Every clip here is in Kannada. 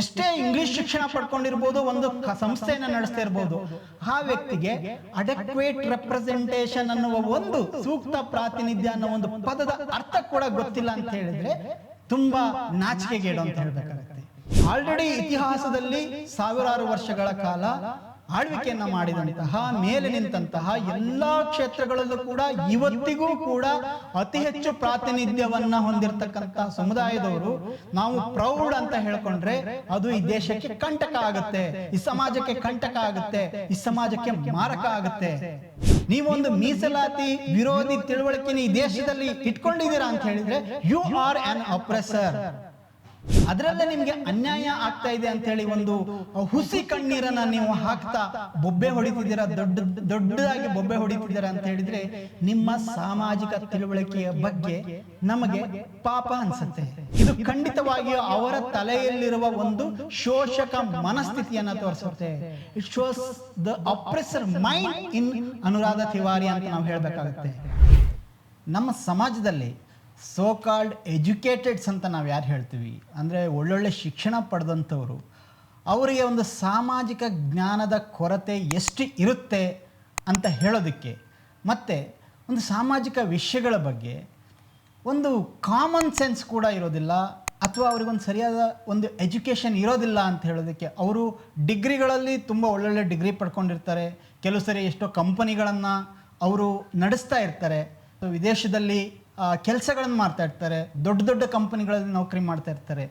ಎಷ್ಟೇ ಇಂಗ್ಲಿಷ್ ಶಿಕ್ಷಣ ಪಡ್ಕೊಂಡಿರ್ಬೋದು, ಒಂದು ಸಂಸ್ಥೆಯನ್ನು ನಡೆಸ್ತಾ ಇರ್ಬೋದು. ಆ ವ್ಯಕ್ತಿಗೆ ಅಡೆಕ್ವೇಟ್ ರೆಪ್ರೆಸೆಂಟೇಷನ್ ಅನ್ನುವ ಒಂದು ಸೂಕ್ತ ಪ್ರಾತಿನಿಧ್ಯ ಅನ್ನೋ ಒಂದು ಪದದ ಅರ್ಥ ಕೂಡ ಗೊತ್ತಿಲ್ಲ ಅಂತ ಹೇಳಿದ್ರೆ ತುಂಬಾ ನಾಚಿಕೆಗೇಡು ಅಂತ ಹೇಳ್ಬೇಕಾಗುತ್ತೆ. ಆಲ್ರೆಡಿ ಇತಿಹಾಸದಲ್ಲಿ ಸಾವಿರಾರು ವರ್ಷಗಳ ಕಾಲ ಆಳ್ವಿಕೆಯನ್ನ ಮಾಡಿದಂತಹ, ಮೇಲೆ ನಿಂತಹ ಎಲ್ಲಾ ಕ್ಷೇತ್ರಗಳಲ್ಲೂ ಕೂಡ ಇವತ್ತಿಗೂ ಕೂಡ ಅತಿ ಹೆಚ್ಚು ಪ್ರಾತಿನಿಧ್ಯವನ್ನ ಹೊಂದಿರತಕ್ಕಂತಹ ಸಮುದಾಯದವರು ನಾವು ಪ್ರೌಢ ಅಂತ ಹೇಳ್ಕೊಂಡ್ರೆ ಅದು ಈ ದೇಶಕ್ಕೆ ಕಂಟಕ ಆಗುತ್ತೆ, ಈ ಸಮಾಜಕ್ಕೆ ಕಂಟಕ ಆಗುತ್ತೆ, ಈ ಸಮಾಜಕ್ಕೆ ಮಾರಕ ಆಗುತ್ತೆ. ನೀವೊಂದು ಮೀಸಲಾತಿ ವಿರೋಧಿ ತಿಳುವಳಿಕೆ ಈ ದೇಶದಲ್ಲಿ ಇಟ್ಕೊಂಡಿದ್ದೀರಾ ಅಂತ ಹೇಳಿದ್ರೆ ಯು ಆರ್ ಆನ್ ಅಪ್ರೆಸರ್ ಅದರಲ್ಲೇ ನಿಮ್ಗೆ ಅನ್ಯಾಯ ಆಗ್ತಾ ಇದೆ ಅಂತ ಹೇಳಿ ಒಂದು ಹುಸಿ ಕಣ್ಣೀರನ್ನ ನೀವು ಹಾಕ್ತಾ ಬೊಬ್ಬೆ ಹೊಡಿತಿದ್ದೀರಾ, ದೊಡ್ಡ ದೊಡ್ಡದಾಗಿ ಬೊಬ್ಬೆ ಹೊಡಿತಿದ್ದೀರಾ ಅಂತ ಹೇಳಿದ್ರೆ ನಿಮ್ಮ ಸಾಮಾಜಿಕ ತಿಳುವಳಿಕೆಯ ಬಗ್ಗೆ ನಮಗೆ ಪಾಪ ಅನ್ಸುತ್ತೆ. ಇದು ಖಂಡಿತವಾಗಿಯೂ ಅವರ ತಲೆಯಲ್ಲಿರುವ ಒಂದು ಶೋಷಕ ಮನಸ್ಥಿತಿಯನ್ನ ತೋರಿಸುತ್ತೆ. It shows the oppressor mind in Anuradha Tiwari ಅಂತ ನಾವು ಹೇಳಬೇಕಾಗುತ್ತೆ. ನಮ್ಮ ಸಮಾಜದಲ್ಲಿ ಸೋ ಕಾಲ್ಡ್ ಎಜುಕೇಟೆಡ್ಸ್ ಅಂತ ನಾವು ಯಾರು ಹೇಳ್ತೀವಿ? ಅಂದರೆ ಒಳ್ಳೊಳ್ಳೆ ಶಿಕ್ಷಣ ಪಡೆದಂಥವರು. ಅವರಿಗೆ ಒಂದು ಸಾಮಾಜಿಕ ಜ್ಞಾನದ ಕೊರತೆ ಎಷ್ಟು ಇರುತ್ತೆ ಅಂತ ಹೇಳೋದಕ್ಕೆ. ಮತ್ತು ಒಂದು ಸಾಮಾಜಿಕ ವಿಷಯಗಳ ಬಗ್ಗೆ ಒಂದು ಕಾಮನ್ ಸೆನ್ಸ್ ಕೂಡ ಇರೋದಿಲ್ಲ, ಅಥವಾ ಅವ್ರಿಗೊಂದು ಸರಿಯಾದ ಒಂದು ಎಜುಕೇಷನ್ ಇರೋದಿಲ್ಲ ಅಂತ ಹೇಳೋದಕ್ಕೆ ಅವರು ಡಿಗ್ರಿಗಳಲ್ಲಿ ತುಂಬ ಒಳ್ಳೊಳ್ಳೆ ಡಿಗ್ರಿ ಪಡ್ಕೊಂಡಿರ್ತಾರೆ. ಕೆಲವು ಸರಿ ಎಷ್ಟೋ ಕಂಪನಿಗಳನ್ನು ಅವರು ನಡೆಸ್ತಾ ಇರ್ತಾರೆ. ವಿದೇಶದಲ್ಲಿ ಕೆಲಸಗಳನ್ನು ಮಾಡ್ತಾ ಇರ್ತಾರೆ. ದೊಡ್ಡ ದೊಡ್ಡ ಕಂಪನಿಗಳಲ್ಲಿ ನೌಕರಿ ಮಾಡ್ತಾ ಇರ್ತಾರೆ.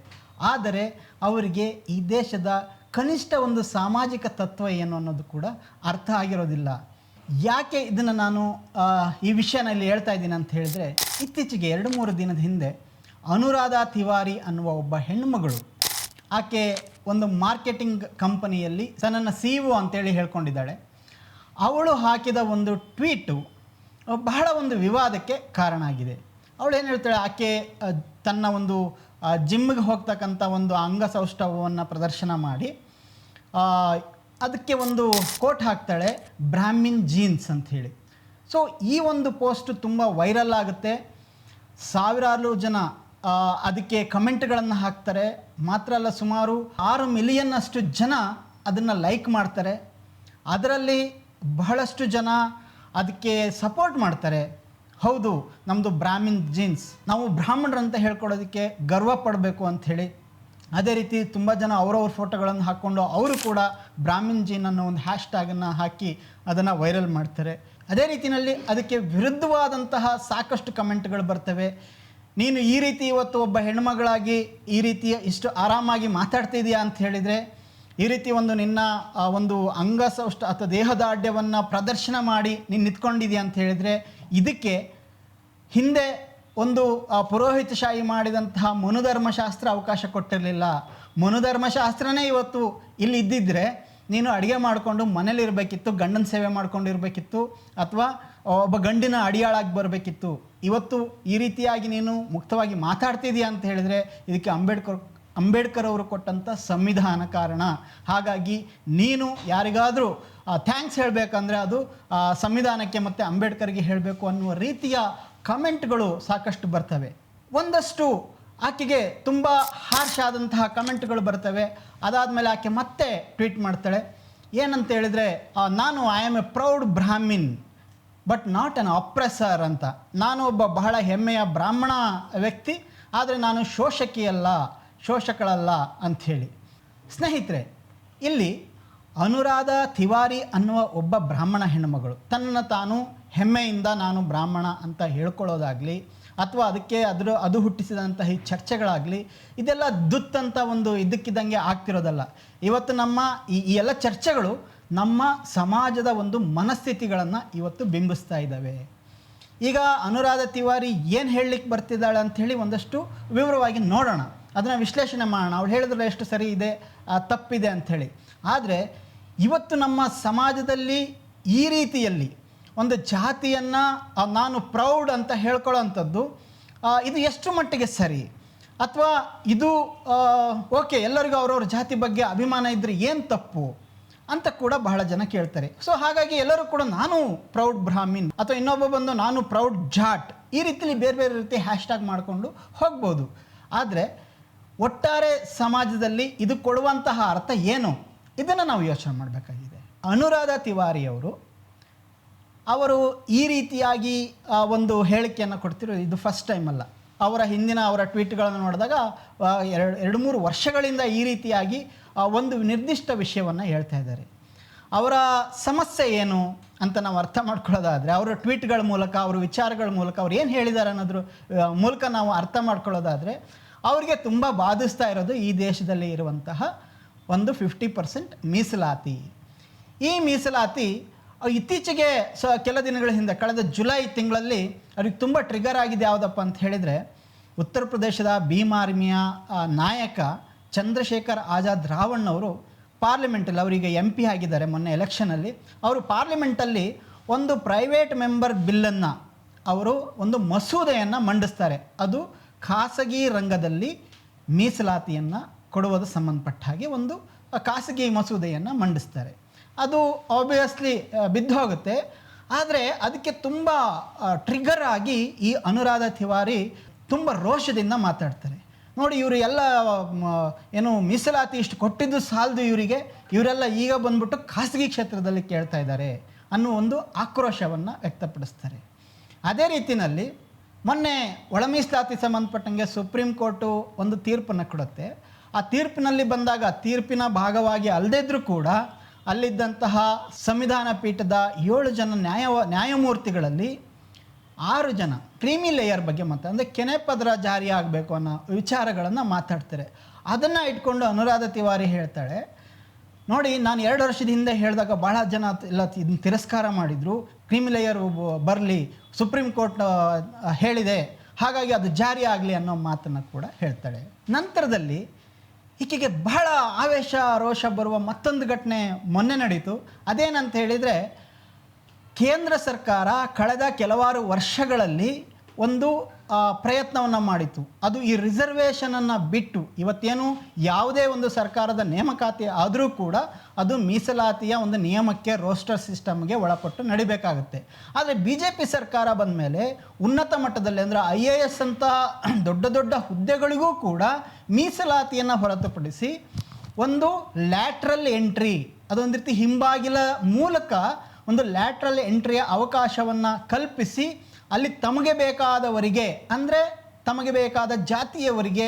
ಆದರೆ ಅವರಿಗೆ ಈ ದೇಶದ ಕನಿಷ್ಠ ಒಂದು ಸಾಮಾಜಿಕ ತತ್ವ ಏನು ಅನ್ನೋದು ಕೂಡ ಅರ್ಥ ಆಗಿರೋದಿಲ್ಲ. ಯಾಕೆ ಇದನ್ನು ನಾನು ಈ ವಿಷಯನಲ್ಲಿ ಹೇಳ್ತಾ ಇದ್ದೀನಿ ಅಂತ ಹೇಳಿದ್ರೆ, ಇತ್ತೀಚೆಗೆ ಎರಡು ಮೂರು ದಿನದ ಹಿಂದೆ ಅನುರಾಧ ತಿವಾರಿ ಅನ್ನುವ ಒಬ್ಬ ಹೆಣ್ಣುಮಗಳು, ಆಕೆ ಒಂದು ಮಾರ್ಕೆಟಿಂಗ್ ಕಂಪನಿಯಲ್ಲಿ ತನ್ನನ್ನು ಸಿ ಒ ಅಂತೇಳಿ ಹೇಳ್ಕೊಂಡಿದ್ದಾಳೆ. ಅವಳು ಹಾಕಿದ ಒಂದು ಟ್ವೀಟು ಬಹಳ ಒಂದು ವಿವಾದಕ್ಕೆ ಕಾರಣ ಆಗಿದೆ. ಅವಳು ಏನು ಹೇಳ್ತಾಳೆ? ಆಕೆ ತನ್ನ ಒಂದು ಜಿಮ್ಗೆ ಹೋಗ್ತಕ್ಕಂಥ ಒಂದು ಅಂಗಸೌಷ್ಠವವನ್ನು ಪ್ರದರ್ಶನ ಮಾಡಿ ಅದಕ್ಕೆ ಒಂದು ಕೋಟ್ ಹಾಕ್ತಾಳೆ, ಬ್ರಾಹ್ಮಿನ್ ಜೀನ್ಸ್ ಅಂತ ಹೇಳಿ. ಸೊ ಈ ಒಂದು ಪೋಸ್ಟ್ ತುಂಬ ವೈರಲ್ ಆಗುತ್ತೆ. ಸಾವಿರಾರು ಜನ ಅದಕ್ಕೆ ಕಮೆಂಟ್ಗಳನ್ನು ಹಾಕ್ತಾರೆ. ಮಾತ್ರ ಅಲ್ಲ, ಸುಮಾರು ಆರು ಮಿಲಿಯನ್ನಷ್ಟು ಜನ ಅದನ್ನು ಲೈಕ್ ಮಾಡ್ತಾರೆ. ಅದರಲ್ಲಿ ಬಹಳಷ್ಟು ಜನ ಅದಕ್ಕೆ ಸಪೋರ್ಟ್ ಮಾಡ್ತಾರೆ. ಹೌದು ನಮ್ಮದು ಬ್ರಾಹ್ಮಿನ್ ಜೀನ್ಸ್ ನಾವು ಬ್ರಾಹ್ಮಣರು ಅಂತ ಹೇಳ್ಕೊಡೋದಕ್ಕೆ ಗರ್ವ ಪಡಬೇಕು ಅಂಥೇಳಿ ಅದೇ ರೀತಿ ತುಂಬ ಜನ ಅವರವ್ರ ಫೋಟೋಗಳನ್ನು ಹಾಕ್ಕೊಂಡು ಅವರು ಕೂಡ ಬ್ರಾಹ್ಮಿನ್ ಜೀನ್ ಅನ್ನೋ ಒಂದು ಹ್ಯಾಶ್ ಟ್ಯಾಗನ್ನು ಹಾಕಿ ಅದನ್ನು ವೈರಲ್ ಮಾಡ್ತಾರೆ. ಅದೇ ರೀತಿಯಲ್ಲಿ ಅದಕ್ಕೆ ವಿರುದ್ಧವಾದಂತಹ ಸಾಕಷ್ಟು ಕಮೆಂಟ್ಗಳು ಬರ್ತವೆ. ನೀನು ಈ ರೀತಿ ಇವತ್ತು ಒಬ್ಬ ಹೆಣ್ಮಗಳಾಗಿ ಈ ರೀತಿಯ ಇಷ್ಟು ಆರಾಮಾಗಿ ಮಾತಾಡ್ತಿದೀಯಾ ಅಂತ ಹೇಳಿದರೆ ಈ ರೀತಿ ಒಂದು ನಿನ್ನ ಒಂದು ಅಂಗಸೌಷ್ಠ ಅಥವಾ ದೇಹದಾಢ್ಯವನ್ನು ಪ್ರದರ್ಶನ ಮಾಡಿ ನೀನು ನಿಂತ್ಕೊಂಡಿದೆ ಅಂತ ಹೇಳಿದರೆ, ಇದಕ್ಕೆ ಹಿಂದೆ ಒಂದು ಪುರೋಹಿತ ಪುರೋಹಿತಶಾಹಿ ಮಾಡಿದಂತಹ ಮನುಧರ್ಮಶಾಸ್ತ್ರ ಅವಕಾಶ ಕೊಟ್ಟಿರಲಿಲ್ಲ. ಮನುಧರ್ಮಶಾಸ್ತ್ರನೇ ಇವತ್ತು ಇಲ್ಲಿ ಇದ್ದಿದ್ದರೆ ನೀನು ಅಡುಗೆ ಮಾಡಿಕೊಂಡು ಮನೇಲಿರಬೇಕಿತ್ತು ಗಂಡನ ಸೇವೆ ಮಾಡ್ಕೊಂಡಿರಬೇಕಿತ್ತು ಅಥವಾ ಒಬ್ಬ ಗಂಡಿನ ಅಡಿಯಾಳಾಗಿ ಬರಬೇಕಿತ್ತು. ಇವತ್ತು ಈ ರೀತಿಯಾಗಿ ನೀನು ಮುಕ್ತವಾಗಿ ಮಾತಾಡ್ತಿದೀಯ ಅಂತ ಹೇಳಿದರೆ, ಇದಕ್ಕೆ ಅಂಬೇಡ್ಕರ್ ಅಂಬೇಡ್ಕರ್ ಅವರು ಕೊಟ್ಟಂಥ ಸಂವಿಧಾನ ಕಾರಣ. ಹಾಗಾಗಿ ನೀನು ಯಾರಿಗಾದರೂ ಥ್ಯಾಂಕ್ಸ್ ಹೇಳಬೇಕಂದ್ರೆ ಅದು ಸಂವಿಧಾನಕ್ಕೆ ಮತ್ತು ಅಂಬೇಡ್ಕರ್ಗೆ ಹೇಳಬೇಕು ಅನ್ನುವ ರೀತಿಯ ಕಮೆಂಟ್ಗಳು ಸಾಕಷ್ಟು ಬರ್ತವೆ. ಒಂದಷ್ಟು ಆಕೆಗೆ ತುಂಬ ಹಾರ್ಷ್ ಆದಂತಹ ಕಮೆಂಟ್ಗಳು ಬರ್ತವೆ. ಅದಾದಮೇಲೆ ಆಕೆ ಮತ್ತೆ ಟ್ವೀಟ್ ಮಾಡ್ತಾಳೆ. ಏನಂತ ಹೇಳಿದರೆ ನಾನು I am a proud Brahmin but not an oppressor ಅಂತ. ನಾನು ಒಬ್ಬ ಬಹಳ ಹೆಮ್ಮೆಯ ಬ್ರಾಹ್ಮಣ ವ್ಯಕ್ತಿ, ಆದರೆ ನಾನು ಶೋಷಕಿಯಲ್ಲ. ಶೋಷಕಳಲ್ಲ ಅಂಥೇಳಿ. ಸ್ನೇಹಿತರೆ, ಇಲ್ಲಿ ಅನುರಾಧ ತಿವಾರಿ ಅನ್ನುವ ಒಬ್ಬ ಬ್ರಾಹ್ಮಣ ಹೆಣ್ಣುಮಗಳು. ತನ್ನ ತಾನು ಹೆಮ್ಮೆಯಿಂದ ನಾನು ಬ್ರಾಹ್ಮಣ ಅಂತ ಹೇಳ್ಕೊಳ್ಳೋದಾಗಲಿ, ಅಥವಾ ಅದಕ್ಕೆ ಅದರ, ಅದು ಹುಟ್ಟಿಸಿದಂತಹ ಈ ಚರ್ಚೆಗಳಾಗಲಿ, ಇದೆಲ್ಲ ದುತ್ತಂತ ಒಂದು ಇದಕ್ಕಿದ್ದಂಗೆ ಆಗ್ತಿರೋದಲ್ಲ. ಇವತ್ತು ನಮ್ಮ ಈ ಈ ಎಲ್ಲ ಚರ್ಚೆಗಳು ನಮ್ಮ ಸಮಾಜದ ಒಂದು ಮನಸ್ಥಿತಿಗಳನ್ನು ಇವತ್ತು ಬಿಂಬಿಸ್ತಾ ಇದ್ದಾವೆ. ಈಗ ಅನುರಾಧ ತಿವಾರಿ ಏನು ಹೇಳಲಿಕ್ಕೆ ಬರ್ತಿದ್ದಾಳೆ ಅಂಥೇಳಿ ಒಂದಷ್ಟು ವಿವರವಾಗಿ ನೋಡೋಣ. ಅದನ್ನು ವಿಶ್ಲೇಷಣೆ ಮಾಡೋಣ. ಅವ್ರು ಹೇಳಿದ್ರೆ ಎಷ್ಟು ಸರಿ ಇದೆ ತಪ್ಪಿದೆ ಅಂಥೇಳಿ. ಆದರೆ ಇವತ್ತು ನಮ್ಮ ಸಮಾಜದಲ್ಲಿ ಈ ರೀತಿಯಲ್ಲಿ ಒಂದು ಜಾತಿಯನ್ನು ನಾನು ಪ್ರೌಡ್ ಅಂತ ಹೇಳ್ಕೊಳ್ಳೋ ಅಂಥದ್ದು ಇದು ಎಷ್ಟು ಮಟ್ಟಿಗೆ ಸರಿ? ಅಥವಾ ಇದು ಓಕೆ, ಎಲ್ಲರಿಗೂ ಅವ್ರವ್ರ ಜಾತಿ ಬಗ್ಗೆ ಅಭಿಮಾನ ಇದ್ದರೆ ಏನು ತಪ್ಪು ಅಂತ ಕೂಡ ಬಹಳ ಜನ ಕೇಳ್ತಾರೆ. ಸೊ ಹಾಗಾಗಿ ಎಲ್ಲರೂ ಕೂಡ ನಾನು ಪ್ರೌಡ್ ಬ್ರಾಹ್ಮಿನ್ ಅಥವಾ ಇನ್ನೊಬ್ಬ ಬಂದು ನಾನು ಪ್ರೌಡ್ ಜಾಟ್ ಈ ರೀತಿಲಿ ಬೇರೆ ಬೇರೆ ರೀತಿ ಹ್ಯಾಶ್ಟ್ಯಾಗ್ ಮಾಡಿಕೊಂಡು ಹೋಗ್ಬೋದು. ಆದರೆ ಒಟ್ಟಾರೆ ಸಮಾಜದಲ್ಲಿ ಇದು ಕೊಡುವಂತಹ ಅರ್ಥ ಏನು? ಇದನ್ನು ನಾವು ಯೋಚನೆ ಮಾಡಬೇಕಾಗಿದೆ. ಅನುರಾಧ ತಿವಾರಿಯವರು ಅವರು ಈ ರೀತಿಯಾಗಿ ಒಂದು ಹೇಳಿಕೆಯನ್ನು ಕೊಡ್ತಿರೋದು ಇದು ಫಸ್ಟ್ ಟೈಮ್ ಅಲ್ಲ. ಅವರ ಹಿಂದಿನ ಅವರ ಟ್ವೀಟ್ಗಳನ್ನು ನೋಡಿದಾಗ ಎರಡು ಎರಡು, ಮೂರು ವರ್ಷಗಳಿಂದ ಈ ರೀತಿಯಾಗಿ ಒಂದು ನಿರ್ದಿಷ್ಟ ವಿಷಯವನ್ನು ಹೇಳ್ತಾ ಇದ್ದಾರೆ. ಅವರ ಸಮಸ್ಯೆ ಏನು ಅಂತ ನಾವು ಅರ್ಥ ಮಾಡ್ಕೊಳ್ಳೋದಾದರೆ, ಅವರ ಟ್ವೀಟ್ಗಳ ಮೂಲಕ, ಅವರ ವಿಚಾರಗಳ ಮೂಲಕ ಅವ್ರು ಏನು ಹೇಳಿದ್ದಾರೆ ಅನ್ನೋದ್ರ ಮೂಲಕ ನಾವು ಅರ್ಥ ಮಾಡ್ಕೊಳ್ಳೋದಾದರೆ ಅವರಿಗೆ ತುಂಬ ಬಾಧಿಸ್ತಾ ಇರೋದು ಈ ದೇಶದಲ್ಲಿ ಇರುವಂತಹ ಒಂದು ಫಿಫ್ಟಿ ಪರ್ಸೆಂಟ್ ಮೀಸಲಾತಿ. ಈ ಮೀಸಲಾತಿ ಇತ್ತೀಚೆಗೆ ಸ ಕೆಲ ದಿನಗಳ ಹಿಂದೆ, ಕಳೆದ ಜುಲೈ ತಿಂಗಳಲ್ಲಿ ಅವ್ರಿಗೆ ತುಂಬ ಟ್ರಿಗರ್ ಆಗಿದೆ ಯಾವುದಪ್ಪ ಅಂತ ಹೇಳಿದರೆ, ಉತ್ತರ ಪ್ರದೇಶದ ಭೀಮ್ ಆರ್ಮಿಯ ನಾಯಕ ಚಂದ್ರಶೇಖರ್ ಆಜಾದ್ ರಾವಣ್ ಅವರು ಪಾರ್ಲಿಮೆಂಟಲ್ಲಿ ಅವರಿಗೆ ಎಂ ಪಿ ಆಗಿದ್ದಾರೆ ಮೊನ್ನೆ ಎಲೆಕ್ಷನಲ್ಲಿ ಅವರು ಪಾರ್ಲಿಮೆಂಟಲ್ಲಿ ಒಂದು ಪ್ರೈವೇಟ್ ಮೆಂಬರ್ ಬಿಲ್ಲನ್ನು ಅವರು ಒಂದು ಮಸೂದೆಯನ್ನು ಮಂಡಿಸ್ತಾರೆ. ಅದು ಖಾಸಗಿ ರಂಗದಲ್ಲಿ ಮೀಸಲಾತಿಯನ್ನು ಕೊಡುವುದು ಸಂಬಂಧಪಟ್ಟ ಹಾಗೆ ಒಂದು ಖಾಸಗಿ ಮಸೂದೆಯನ್ನು ಮಂಡಿಸ್ತಾರೆ. ಅದು ಆಬ್ವಿಯಸ್ಲಿ ಬಿದ್ದು ಹೋಗುತ್ತೆ ಆದರೆ ಅದಕ್ಕೆ ತುಂಬ ಟ್ರಿಗರ್ ಆಗಿ ಈ ಅನುರಾಧ ತಿವಾರಿ ತುಂಬ ರೋಷದಿಂದ ಮಾತಾಡ್ತಾರೆ. ನೋಡಿ ಇವರು ಎಲ್ಲ ಏನು ಮೀಸಲಾತಿ ಇಷ್ಟು ಕೊಟ್ಟಿದ್ದು ಸಾಲದು ಇವರಿಗೆ. ಇವರೆಲ್ಲ ಈಗ ಬಂದ್ಬಿಟ್ಟು ಖಾಸಗಿ ಕ್ಷೇತ್ರದಲ್ಲಿ ಕೇಳ್ತಾ ಇದ್ದಾರೆ ಅನ್ನೋ ಒಂದು ಆಕ್ರೋಶವನ್ನು ವ್ಯಕ್ತಪಡಿಸ್ತಾರೆ. ಅದೇ ರೀತಿಯಲ್ಲಿ ಮೊನ್ನೆ ಒಳ ಮೀಸಲಾತಿ ಸಂಬಂಧಪಟ್ಟಂಗೆ ಸುಪ್ರೀಂ ಕೋರ್ಟು ಒಂದು ತೀರ್ಪನ್ನು ಕೊಡುತ್ತೆ. ಆ ತೀರ್ಪಿನಲ್ಲಿ ಬಂದಾಗ ತೀರ್ಪಿನ ಭಾಗವಾಗಿ ಅಲ್ಲದಿದ್ರೂ ಕೂಡ ಅಲ್ಲಿದ್ದಂತಹ ಸಂವಿಧಾನ ಪೀಠದ ಏಳು ಜನ ನ್ಯಾಯ ನ್ಯಾಯಮೂರ್ತಿಗಳಲ್ಲಿ ಆರು ಜನ ಕ್ರೀಮಿ ಲೇಯರ್ ಬಗ್ಗೆ ಮಾತಾ ಅಂದರೆ ಕೆನೆ ಪದರ ಜಾರಿ ಆಗಬೇಕು ಅನ್ನೋ ವಿಚಾರಗಳನ್ನು ಮಾತಾಡ್ತಾರೆ. ಅದನ್ನು ಇಟ್ಕೊಂಡು ಅನುರಾಧ ತಿವಾರಿ ಹೇಳ್ತಾಳೆ, ನೋಡಿ, ನಾನು ಎರಡು ವರ್ಷದ ಹಿಂದೆ ಹೇಳಿದಾಗ ಭಾಳ ಜನ ಎಲ್ಲ ತಿರಸ್ಕಾರ ಮಾಡಿದರು. ಕ್ರೀಮಿ ಲೇಯರ್ ಬರಲಿ ಸುಪ್ರೀಂ ಕೋರ್ಟ್ ಹೇಳಿದೆ, ಹಾಗಾಗಿ ಅದು ಜಾರಿ ಆಗಲಿ ಅನ್ನೋ ಮಾತನ್ನು ಕೂಡ ಹೇಳ್ತಾಳೆ. ನಂತರದಲ್ಲಿ ಈಕೆಗೆ ಬಹಳ ಆವೇಶ, ರೋಷ ಬರುವ ಮತ್ತೊಂದು ಘಟನೆ ಮೊನ್ನೆ ನಡೀತು. ಅದೇನಂತ ಹೇಳಿದರೆ, ಕೇಂದ್ರ ಸರ್ಕಾರ ಕಳೆದ ಕೆಲವಾರು ವರ್ಷಗಳಲ್ಲಿ ಒಂದು ಪ್ರಯತ್ನವನ್ನು ಮಾಡಿತು ಅದು ಈ ರಿಸರ್ವೇಷನನ್ನು ಬಿಟ್ಟು ಇವತ್ತೇನು ಯಾವುದೇ ಒಂದು ಸರ್ಕಾರದ ನೇಮಕಾತಿ ಆದರೂ ಕೂಡ ಅದು ಮೀಸಲಾತಿಯ ಒಂದು ನಿಯಮಕ್ಕೆ ರೋಸ್ಟರ್ ಸಿಸ್ಟಮ್ಗೆ ಒಳಪಟ್ಟು ನಡಿಬೇಕಾಗುತ್ತೆ. ಆದರೆ ಬಿ ಜೆ ಪಿ ಸರ್ಕಾರ ಬಂದ ಮೇಲೆ ಉನ್ನತ ಮಟ್ಟದಲ್ಲಿ ಅಂದರೆ ಐ ಎ ಎಸ್ ಅಂತಹ ದೊಡ್ಡ ದೊಡ್ಡ ಹುದ್ದೆಗಳಿಗೂ ಕೂಡ ಮೀಸಲಾತಿಯನ್ನು ಹೊರತುಪಡಿಸಿ ಒಂದು ಲ್ಯಾಟ್ರಲ್ ಎಂಟ್ರಿ ಅದೊಂದು ರೀತಿ ಹಿಂಬಾಗಿಲ ಮೂಲಕ ಒಂದು ಲ್ಯಾಟ್ರಲ್ ಎಂಟ್ರಿಯ ಅವಕಾಶವನ್ನು ಕಲ್ಪಿಸಿ ಅಲ್ಲಿ ತಮಗೆ ಬೇಕಾದವರಿಗೆ, ಅಂದರೆ ತಮಗೆ ಬೇಕಾದ ಜಾತಿಯವರಿಗೆ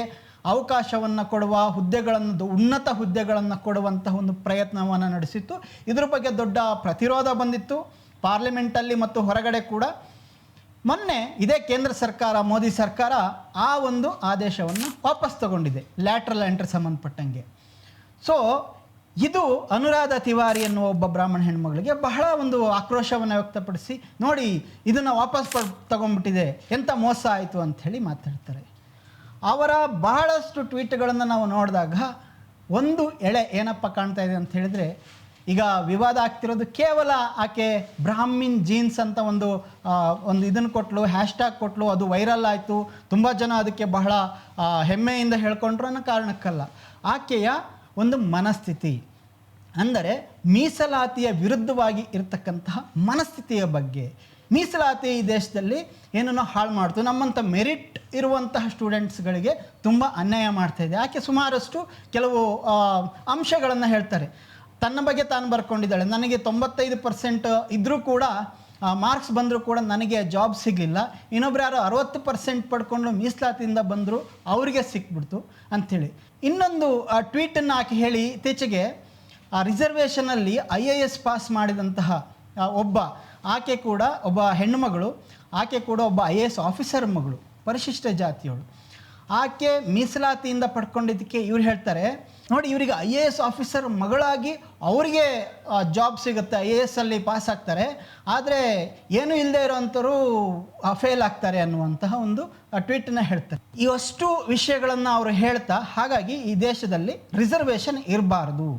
ಅವಕಾಶವನ್ನು ಕೊಡುವ ಹುದ್ದೆಗಳನ್ನು, ಉನ್ನತ ಹುದ್ದೆಗಳನ್ನು ಕೊಡುವಂತಹ ಒಂದು ಪ್ರಯತ್ನವನ್ನು ನಡೆಸಿತ್ತು. ಇದ್ರ ಬಗ್ಗೆ ದೊಡ್ಡ ಪ್ರತಿರೋಧ ಬಂದಿತ್ತು. ಪಾರ್ಲಿಮೆಂಟಲ್ಲಿ ಮತ್ತು ಹೊರಗಡೆ ಕೂಡ. ಮೊನ್ನೆ ಇದೇ ಕೇಂದ್ರ ಸರ್ಕಾರ, ಮೋದಿ ಸರ್ಕಾರ ಆ ಒಂದು ಆದೇಶವನ್ನು ವಾಪಸ್ ತಗೊಂಡಿದೆ, ಲ್ಯಾಟ್ರಲ್ ಎಂಟ್ರಿ ಸಂಬಂಧಪಟ್ಟಂಗೆ. ಸೊ ಇದು ಅನುರಾಧ ತಿವಾರಿ ಎನ್ನುವ ಒಬ್ಬ ಬ್ರಾಹ್ಮಣ ಹೆಣ್ಮಗಳಿಗೆ ಬಹಳ ಒಂದು ಆಕ್ರೋಶವನ್ನು ವ್ಯಕ್ತಪಡಿಸಿ ನೋಡಿ, ಇದನ್ನು ವಾಪಸ್ ಪ, ತಗೊಂಡ್ಬಿಟ್ಟಿದೆ. ಎಂಥ ಮೋಸ ಆಯಿತು ಅಂಥೇಳಿ ಮಾತಾಡ್ತಾರೆ. ಅವರ ಬಹಳಷ್ಟು ಟ್ವೀಟ್ಗಳನ್ನು ನಾವು ನೋಡಿದಾಗ ಒಂದು ಎಳೆ ಏನಪ್ಪ ಕಾಣ್ತಾ ಇದೆ ಅಂತ ಹೇಳಿದರೆ, ಈಗ ವಿವಾದ ಆಗ್ತಿರೋದು ಕೇವಲ ಆಕೆ ಬ್ರಾಹ್ಮಿನ್ ಜೀನ್ಸ್ ಅಂತ ಒಂದು ಒಂದು ಇದನ್ನು ಕೊಟ್ಟಲು ಹ್ಯಾಶ್ಟ್ಯಾಗ್ ಕೊಟ್ಲು, ಅದು ವೈರಲ್ ಆಯಿತು. ತುಂಬ ಜನ ಅದಕ್ಕೆ ಬಹಳ ಹೆಮ್ಮೆಯಿಂದ ಹೇಳ್ಕೊಂಡ್ರು ಅನ್ನೋ ಕಾರಣಕ್ಕಲ್ಲ. ಆಕೆಯ ಒಂದು ಮನಸ್ಥಿತಿ. ಅಂದರೆ ಮೀಸಲಾತಿಯ ವಿರುದ್ಧವಾಗಿ ಇರತಕ್ಕಂತಹ ಮನಸ್ಥಿತಿಯ ಬಗ್ಗೆ. ಮೀಸಲಾತಿ ಈ ದೇಶದಲ್ಲಿ ಏನನ್ನೋ ಹಾಳು ಮಾಡ್ತು. ನಮ್ಮಂಥ ಮೆರಿಟ್ ಇರುವಂತಹ ಸ್ಟೂಡೆಂಟ್ಸ್ಗಳಿಗೆ ತುಂಬ ಅನ್ಯಾಯ ಮಾಡ್ತಾ ಇದೆ. ಯಾಕೆ ಸುಮಾರಷ್ಟು ಕೆಲವು ಅಂಶಗಳನ್ನು ಹೇಳ್ತಾರೆ. ತನ್ನ ಬಗ್ಗೆ ತಾನು ಬರ್ಕೊಂಡಿದ್ದಾಳೆ. ನನಗೆ ತೊಂಬತ್ತೈದು ಪರ್ಸೆಂಟ್ ಇದ್ದರೂ ಕೂಡ ಮಾರ್ಕ್ಸ್ ಬಂದರೂ ಕೂಡ ನನಗೆ ಜಾಬ್ ಸಿಗಲಿಲ್ಲ. ಇನ್ನೊಬ್ರು ಯಾರೋ ಅರವತ್ತು ಪರ್ಸೆಂಟ್ ಪಡ್ಕೊಂಡು ಮೀಸಲಾತಿಯಿಂದ ಬಂದರು ಅವರಿಗೆ ಸಿಕ್ಬಿಡ್ತು ಅಂಥೇಳಿ. ಇನ್ನೊಂದು ಟ್ವೀಟನ್ನು ಹಾಕಿ ಹೇಳಿ, ಇತ್ತೀಚೆಗೆ, ಆ ರಿಸರ್ವೇಷನಲ್ಲಿ ಐ ಎ ಎಸ್ ಪಾಸ್ ಮಾಡಿದಂತಹ ಒಬ್ಬ, ಆಕೆ ಕೂಡ ಒಬ್ಬ ಹೆಣ್ಣುಮಗಳು, ಆಕೆ ಕೂಡ ಒಬ್ಬ ಐ ಎ ಎಸ್ ಆಫೀಸರ್ ಮಗಳು, ಪರಿಶಿಷ್ಟ ಜಾತಿಯವಳು. ಆಕೆ ಮೀಸಲಾತಿಯಿಂದ ಪಡ್ಕೊಂಡಿದ್ದಕ್ಕೆ ಇವ್ರು ಹೇಳ್ತಾರೆ ನೋಡಿ, ಇವರಿಗೆ ಐ ಎ ಎಸ್ ಆಫೀಸರ್ ಮಗಳಾಗಿ ಅವರಿಗೆ ಜಾಬ್ ಸಿಗುತ್ತೆ. ಐ ಎ ಎಸ್ ಅಲ್ಲಿ ಪಾಸ್ ಆಗ್ತಾರೆ. ಆದರೆ ಏನೂ ಇಲ್ಲದೆ ಇರೋವಂಥವ್ರು ಫೇಲ್ ಆಗ್ತಾರೆ ಅನ್ನುವಂತಹ ಒಂದು ಟ್ವೀಟನ್ನ ಹೇಳ್ತಾರೆ. ಇವಷ್ಟು ವಿಷಯಗಳನ್ನು ಅವರು ಹೇಳ್ತಾ, ಹಾಗಾಗಿ ಈ ದೇಶದಲ್ಲಿ ರಿಸರ್ವೇಷನ್ ಇರಬಾರ್ದು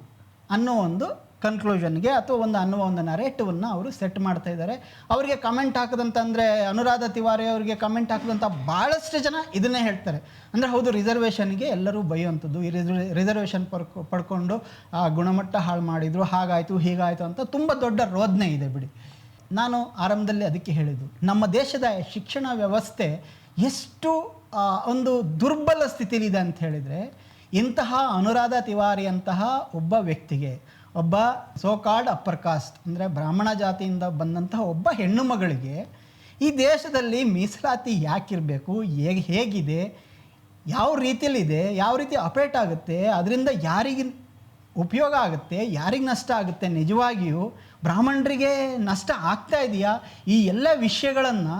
ಅನ್ನೋ ಒಂದು ಕನ್ಕ್ಲೂಷನ್ಗೆ ಅಥವಾ ಒಂದು ಅನ್ನುವ ಒಂದು ನರೇಟಿವನ್ನು ಅವರು ಸೆಟ್ ಮಾಡ್ತಾ ಇದ್ದಾರೆ. ಅವರಿಗೆ ಕಮೆಂಟ್ ಹಾಕದಂತಂದರೆ ಅನುರಾಧ ತಿವಾರಿ ಅವರಿಗೆ ಕಮೆಂಟ್ ಹಾಕಿದಂಥ ಭಾಳಷ್ಟು ಜನ ಇದನ್ನೇ ಹೇಳ್ತಾರೆ. ಅಂದರೆ ಹೌದು ರಿಸರ್ವೇಷನ್ಗೆ ಎಲ್ಲರೂ ಬೈಯುವಂಥದ್ದು. ಈ ರಿಸರ್ವೇಷನ್ ಪಡ್ಕೊ, ಪಡ್ಕೊಂಡು, ಆ ಗುಣಮಟ್ಟ ಹಾಳು ಮಾಡಿದರು, ಹಾಗಾಯಿತು, ಹೀಗಾಯಿತು ಅಂತ ತುಂಬ ದೊಡ್ಡ ರೋಧನೆ ಇದೆ ಬಿಡಿ. ನಾನು ಆರಂಭದಲ್ಲಿ ಅದಕ್ಕೆ ಹೇಳಿದ್ದು, ನಮ್ಮ ದೇಶದ ಶಿಕ್ಷಣ ವ್ಯವಸ್ಥೆ ಎಷ್ಟು ಒಂದು ದುರ್ಬಲ ಸ್ಥಿತಿಲಿದೆ ಅಂತ ಹೇಳಿದರೆ ಇಂತಹ ಅನುರಾಧ ತಿವಾರಿ ಅಂತಹ ಒಬ್ಬ ವ್ಯಕ್ತಿಗೆ ಒಬ್ಬ ಸೋಕಾಲ್ಡ್ ಅಪ್ಪರ್ ಕಾಸ್ಟ್ ಅಂದರೆ ಬ್ರಾಹ್ಮಣ ಜಾತಿಯಿಂದ ಬಂದಂತಹ ಒಬ್ಬ ಹೆಣ್ಣು ಮಗಳಿಗೆ ಈ ದೇಶದಲ್ಲಿ ಮೀಸಲಾತಿ ಯಾಕಿರಬೇಕು, ಹೇಗೆ, ಹೇಗಿದೆ, ಯಾವ ರೀತಿಯಲ್ಲಿದೆ, ಯಾವ ರೀತಿ ಅಪೇಟ್ ಆಗುತ್ತೆ, ಅದರಿಂದ ಯಾರಿಗೆ ಉಪಯೋಗ ಆಗುತ್ತೆ, ಯಾರಿಗೆ ನಷ್ಟ ಆಗುತ್ತೆ ನಿಜವಾಗಿಯೂ ಬ್ರಾಹ್ಮಣರಿಗೆ ನಷ್ಟ ಆಗ್ತಾ ಇದೆಯಾ? ಈ ಎಲ್ಲ ವಿಷಯಗಳನ್ನು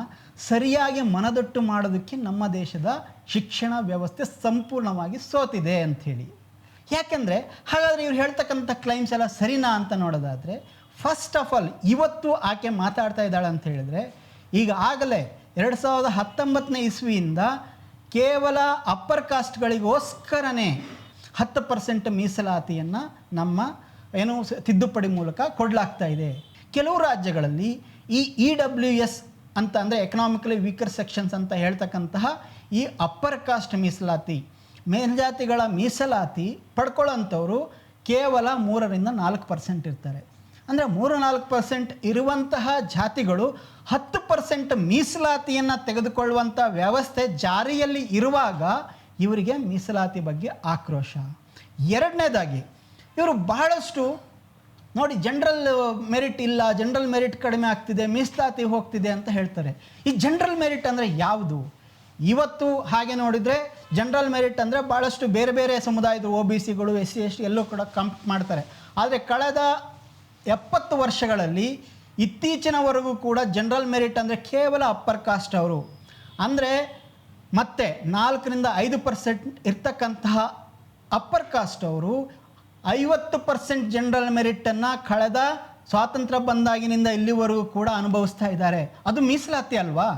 ಸರಿಯಾಗಿ ಮನದಟ್ಟು ಮಾಡೋದಕ್ಕೆ ನಮ್ಮ ದೇಶದ ಶಿಕ್ಷಣ ವ್ಯವಸ್ಥೆ ಸಂಪೂರ್ಣವಾಗಿ ಸೋತಿದೆ ಅಂಥೇಳಿ. ಯಾಕೆಂದರೆ ಹಾಗಾದರೆ ಇವ್ರು ಹೇಳ್ತಕ್ಕಂಥ ಕ್ಲೈಮ್ಸ್ ಎಲ್ಲ ಸರಿನಾ ಅಂತ ನೋಡೋದಾದರೆ ಫಸ್ಟ್ ಆಫ್ ಆಲ್ ಇವತ್ತು ಆಕೆ ಮಾತಾಡ್ತಾ ಇದ್ದಾಳೆ ಅಂತ ಹೇಳಿದರೆ, ಈಗ ಆಗಲೇ ಎರಡು ಸಾವಿರದ ಹತ್ತೊಂಬತ್ತನೇ ಇಸ್ವಿಯಿಂದ ಕೇವಲ ಅಪ್ಪರ್ ಕಾಸ್ಟ್ಗಳಿಗೋಸ್ಕರನೇ ಹತ್ತು ಪರ್ಸೆಂಟ್ ಮೀಸಲಾತಿಯನ್ನು ನಮ್ಮ ಏನು ತಿದ್ದುಪಡಿ ಮೂಲಕ ಕೊಡಲಾಗ್ತಾ ಇದೆ. ಕೆಲವು ರಾಜ್ಯಗಳಲ್ಲಿ ಈ ಇ ಡಬ್ಲ್ಯೂ ಎಸ್ ಅಂತ ಅಂದರೆ ಎಕನಾಮಿಕಲಿ ವೀಕರ್ ಸೆಕ್ಷನ್ಸ್ ಅಂತ ಹೇಳ್ತಕ್ಕಂತಹ ಈ ಅಪ್ಪರ್ ಕಾಸ್ಟ್ ಮೀಸಲಾತಿ ಮೇಲ್ಜಾತಿಗಳ ಮೀಸಲಾತಿ ಪಡ್ಕೊಳ್ಳೋಂಥವ್ರು ಕೇವಲ ಮೂರರಿಂದ ನಾಲ್ಕು ಪರ್ಸೆಂಟ್ ಇರ್ತಾರೆ. ಅಂದರೆ ಮೂರು ನಾಲ್ಕು ಪರ್ಸೆಂಟ್ ಇರುವಂತಹ ಜಾತಿಗಳು ಹತ್ತು ಪರ್ಸೆಂಟ್ ಮೀಸಲಾತಿಯನ್ನು ತೆಗೆದುಕೊಳ್ಳುವಂಥ ವ್ಯವಸ್ಥೆ ಜಾರಿಯಲ್ಲಿ ಇರುವಾಗ ಇವರಿಗೆ ಮೀಸಲಾತಿ ಬಗ್ಗೆ ಆಕ್ರೋಶ. ಎರಡನೇದಾಗಿ, ಇವರು ಬಹಳಷ್ಟು ನೋಡಿ ಜನರಲ್ ಮೆರಿಟ್ ಇಲ್ಲ, ಜನರಲ್ ಮೆರಿಟ್ ಕಡಿಮೆ ಆಗ್ತಿದೆ, ಮೀಸಲಾತಿ ಹೋಗ್ತಿದೆ ಅಂತ ಹೇಳ್ತಾರೆ. ಈ ಜನರಲ್ ಮೆರಿಟ್ ಅಂದರೆ ಯಾವುದು? ಇವತ್ತು ಹಾಗೆ ನೋಡಿದರೆ ಜನರಲ್ ಮೆರಿಟ್ ಅಂದರೆ ಭಾಳಷ್ಟು ಬೇರೆ ಬೇರೆ ಸಮುದಾಯದ ಓ ಬಿ ಸಿಗಳು, ಎಸ್ ಸಿ, ಎಸ್ ಟಿ ಎಲ್ಲೂ ಕೂಡ ಕಂಪ್ ಮಾಡ್ತಾರೆ. ಆದರೆ ಕಳೆದ ಎಪ್ಪತ್ತು ವರ್ಷಗಳಲ್ಲಿ ಇತ್ತೀಚಿನವರೆಗೂ ಕೂಡ ಜನರಲ್ ಮೆರಿಟ್ ಅಂದರೆ ಕೇವಲ ಅಪ್ಪರ್ ಕಾಸ್ಟ್ ಅವರು. ಅಂದರೆ ಮತ್ತೆ ನಾಲ್ಕರಿಂದ ಐದು ಪರ್ಸೆಂಟ್ ಇರ್ತಕ್ಕಂತಹ ಅಪ್ಪರ್ ಕಾಸ್ಟ್ ಅವರು ಐವತ್ತು ಪರ್ಸೆಂಟ್ ಜನರಲ್ ಮೆರಿಟನ್ನು ಕಳೆದ ಸ್ವಾತಂತ್ರ್ಯ ಬಂದಾಗಿನಿಂದ ಇಲ್ಲಿವರೆಗೂ ಕೂಡ ಅನುಭವಿಸ್ತಾ ಇದ್ದಾರೆ. ಅದು ಮೀಸಲಾತಿ ಅಲ್ವಾ?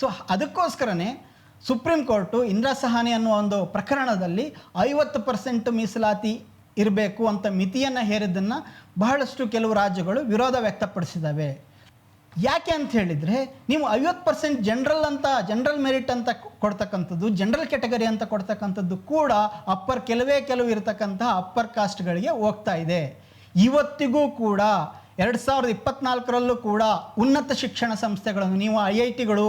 ಸೊ ಅದಕ್ಕೋಸ್ಕರನೇ ಸುಪ್ರೀಂ ಕೋರ್ಟು ಇಂದಿರಾ ಸಹಾನಿ ಅನ್ನುವ ಒಂದು ಪ್ರಕರಣದಲ್ಲಿ ಐವತ್ತು ಪರ್ಸೆಂಟ್ ಮೀಸಲಾತಿ ಇರಬೇಕು ಅಂತ ಮಿತಿಯನ್ನು ಹೇರಿದ್ದನ್ನು ಬಹಳಷ್ಟು ಕೆಲವು ರಾಜ್ಯಗಳು ವಿರೋಧ ವ್ಯಕ್ತಪಡಿಸಿದ್ದಾವೆ. ಯಾಕೆ ಅಂತ ಹೇಳಿದರೆ, ನೀವು ಐವತ್ತು ಪರ್ಸೆಂಟ್ ಜನರಲ್ ಅಂತ ಜನರಲ್ ಮೆರಿಟ್ ಅಂತ ಕೊಡ್ತಕ್ಕಂಥದ್ದು ಜನರಲ್ ಕೆಟಗರಿ ಅಂತ ಕೊಡ್ತಕ್ಕಂಥದ್ದು ಕೂಡ ಅಪ್ಪರ್ ಕೆಲವೇ ಕೆಲವು ಇರತಕ್ಕಂತಹ ಅಪ್ಪರ್ ಕಾಸ್ಟ್ಗಳಿಗೆ ಹೋಗ್ತಾ ಇದೆ. ಇವತ್ತಿಗೂ ಕೂಡ ಎರಡು ಸಾವಿರದ ಇಪ್ಪತ್ನಾಲ್ಕರಲ್ಲೂ ಕೂಡ ಉನ್ನತ ಶಿಕ್ಷಣ ಸಂಸ್ಥೆಗಳನ್ನು ನೀವು ಐ ಐ ಟಿಗಳು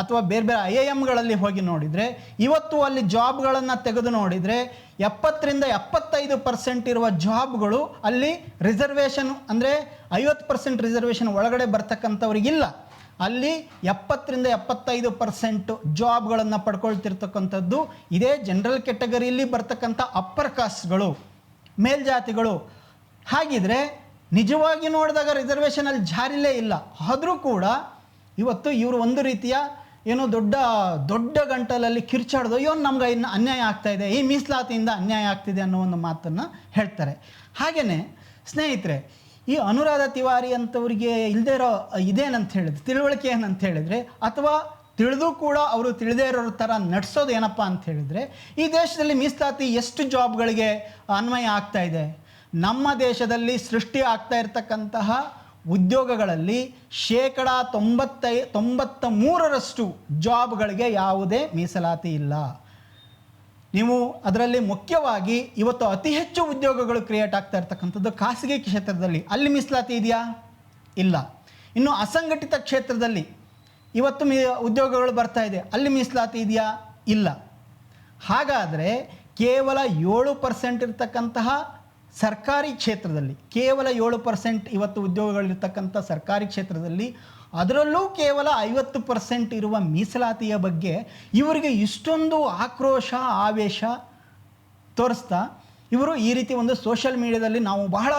ಅಥವಾ ಬೇರೆ ಬೇರೆ ಐ ಐ ಎಮ್ಗಳಲ್ಲಿ ಹೋಗಿ ನೋಡಿದರೆ, ಇವತ್ತು ಅಲ್ಲಿ ಜಾಬ್ಗಳನ್ನು ತೆಗೆದು ನೋಡಿದರೆ ಎಪ್ಪತ್ತರಿಂದ ಎಪ್ಪತ್ತೈದು ಪರ್ಸೆಂಟ್ ಇರುವ ಜಾಬ್ಗಳು ಅಲ್ಲಿ ರಿಸರ್ವೇಷನ್ ಅಂದರೆ ಐವತ್ತು ಪರ್ಸೆಂಟ್ ರಿಸರ್ವೇಷನ್ ಒಳಗಡೆ ಬರ್ತಕ್ಕಂಥವ್ರಿಗಿಲ್ಲ ಅಲ್ಲಿ ಎಪ್ಪತ್ತರಿಂದ ಎಪ್ಪತ್ತೈದು ಪರ್ಸೆಂಟ್ ಜಾಬ್ಗಳನ್ನು ಪಡ್ಕೊಳ್ತಿರ್ತಕ್ಕಂಥದ್ದು ಇದೇ ಜನರಲ್ ಕೆಟಗರಿಯಲ್ಲಿ ಬರ್ತಕ್ಕಂಥ ಅಪ್ಪರ್ ಕಾಸ್ಟ್ಗಳು, ಮೇಲ್ಜಾತಿಗಳು. ಹಾಗಿದ್ರೆ ನಿಜವಾಗಿ ನೋಡಿದಾಗ ರಿಸರ್ವೇಷನಲ್ಲಿ ಜಾರಿಲೇ ಇಲ್ಲ. ಆದರೂ ಕೂಡ ಇವತ್ತು ಇವರು ಒಂದು ರೀತಿಯ ಏನೋ ದೊಡ್ಡ ದೊಡ್ಡ ಗಂಟಲಲ್ಲಿ ಕಿರ್ಚಾಡ್ದು, ಅಯ್ಯೋ, ನಮ್ಗೆ ಇನ್ನು ಅನ್ಯಾಯ ಆಗ್ತಾ ಇದೆ. ಈ ಮೀಸಲಾತಿಯಿಂದ ಅನ್ಯಾಯ ಆಗ್ತಿದೆ ಅನ್ನೋ ಒಂದು ಮಾತನ್ನು ಹೇಳ್ತಾರೆ. ಹಾಗೆಯೇ ಸ್ನೇಹಿತರೆ, ಈ ಅನುರಾಧ ತಿವಾರಿ ಅಂತವರಿಗೆ ಇಲ್ಲದೇ ಇರೋ, ಇದೇನಂತ ಹೇಳಿದ್ರೆ, ತಿಳುವಳಿಕೆ ಏನಂತ ಹೇಳಿದರೆ, ಅಥವಾ ತಿಳಿದು ಕೂಡ ಅವರು ತಿಳಿದೇ ಇರೋ ಥರ ನಡೆಸೋದು ಏನಪ್ಪ ಅಂತ ಹೇಳಿದರೆ, ಈ ದೇಶದಲ್ಲಿ ಮೀಸಲಾತಿ ಎಷ್ಟು ಜಾಬ್ಗಳಿಗೆ ಅನ್ವಯ ಆಗ್ತಾ ಇದೆ? ನಮ್ಮ ದೇಶದಲ್ಲಿ ಸೃಷ್ಟಿ ಆಗ್ತಾ ಇರತಕ್ಕಂತಹ ಉದ್ಯೋಗಗಳಲ್ಲಿ ಶೇಕಡ ತೊಂಬತ್ತೈ ತೊಂಬತ್ತ ಮೂರರಷ್ಟು ಜಾಬ್ಗಳಿಗೆ ಯಾವುದೇ ಮೀಸಲಾತಿ ಇಲ್ಲ. ನೀವು ಅದರಲ್ಲಿ ಮುಖ್ಯವಾಗಿ ಇವತ್ತು ಅತಿ ಹೆಚ್ಚು ಉದ್ಯೋಗಗಳು ಕ್ರಿಯೇಟ್ ಆಗ್ತಾ ಇರ್ತಕ್ಕಂಥದ್ದು ಖಾಸಗಿ ಕ್ಷೇತ್ರದಲ್ಲಿ. ಅಲ್ಲಿ ಮೀಸಲಾತಿ ಇದೆಯಾ? ಇಲ್ಲ. ಇನ್ನು ಅಸಂಘಟಿತ ಕ್ಷೇತ್ರದಲ್ಲಿ ಇವತ್ತು ಮೀ, ಉದ್ಯೋಗಗಳು ಬರ್ತಾ ಇದೆ. ಅಲ್ಲಿ ಮೀಸಲಾತಿ ಇದೆಯಾ? ಇಲ್ಲ. ಹಾಗಾದರೆ ಕೇವಲ ಏಳು ಪರ್ಸೆಂಟ್ ಇರ್ತಕ್ಕಂತಹ ಸರ್ಕಾರಿ ಕ್ಷೇತ್ರದಲ್ಲಿ ಕೇವಲ ಏಳು ಪರ್ಸೆಂಟ್ ಇವತ್ತು ಉದ್ಯೋಗಗಳಿರ್ತಕ್ಕಂಥ ಸರ್ಕಾರಿ ಕ್ಷೇತ್ರದಲ್ಲಿ ಅದರಲ್ಲೂ ಕೇವಲ ಐವತ್ತು ಪರ್ಸೆಂಟ್ ಇರುವ ಮೀಸಲಾತಿಯ ಬಗ್ಗೆ ಇವರಿಗೆ ಇಷ್ಟೊಂದು ಆಕ್ರೋಶ, ಆವೇಶ ತೋರಿಸ್ತಾ ಇವರು ಈ ರೀತಿ ಒಂದು ಸೋಷಿಯಲ್ ಮೀಡಿಯಾದಲ್ಲಿ ನಾವು ಬಹಳ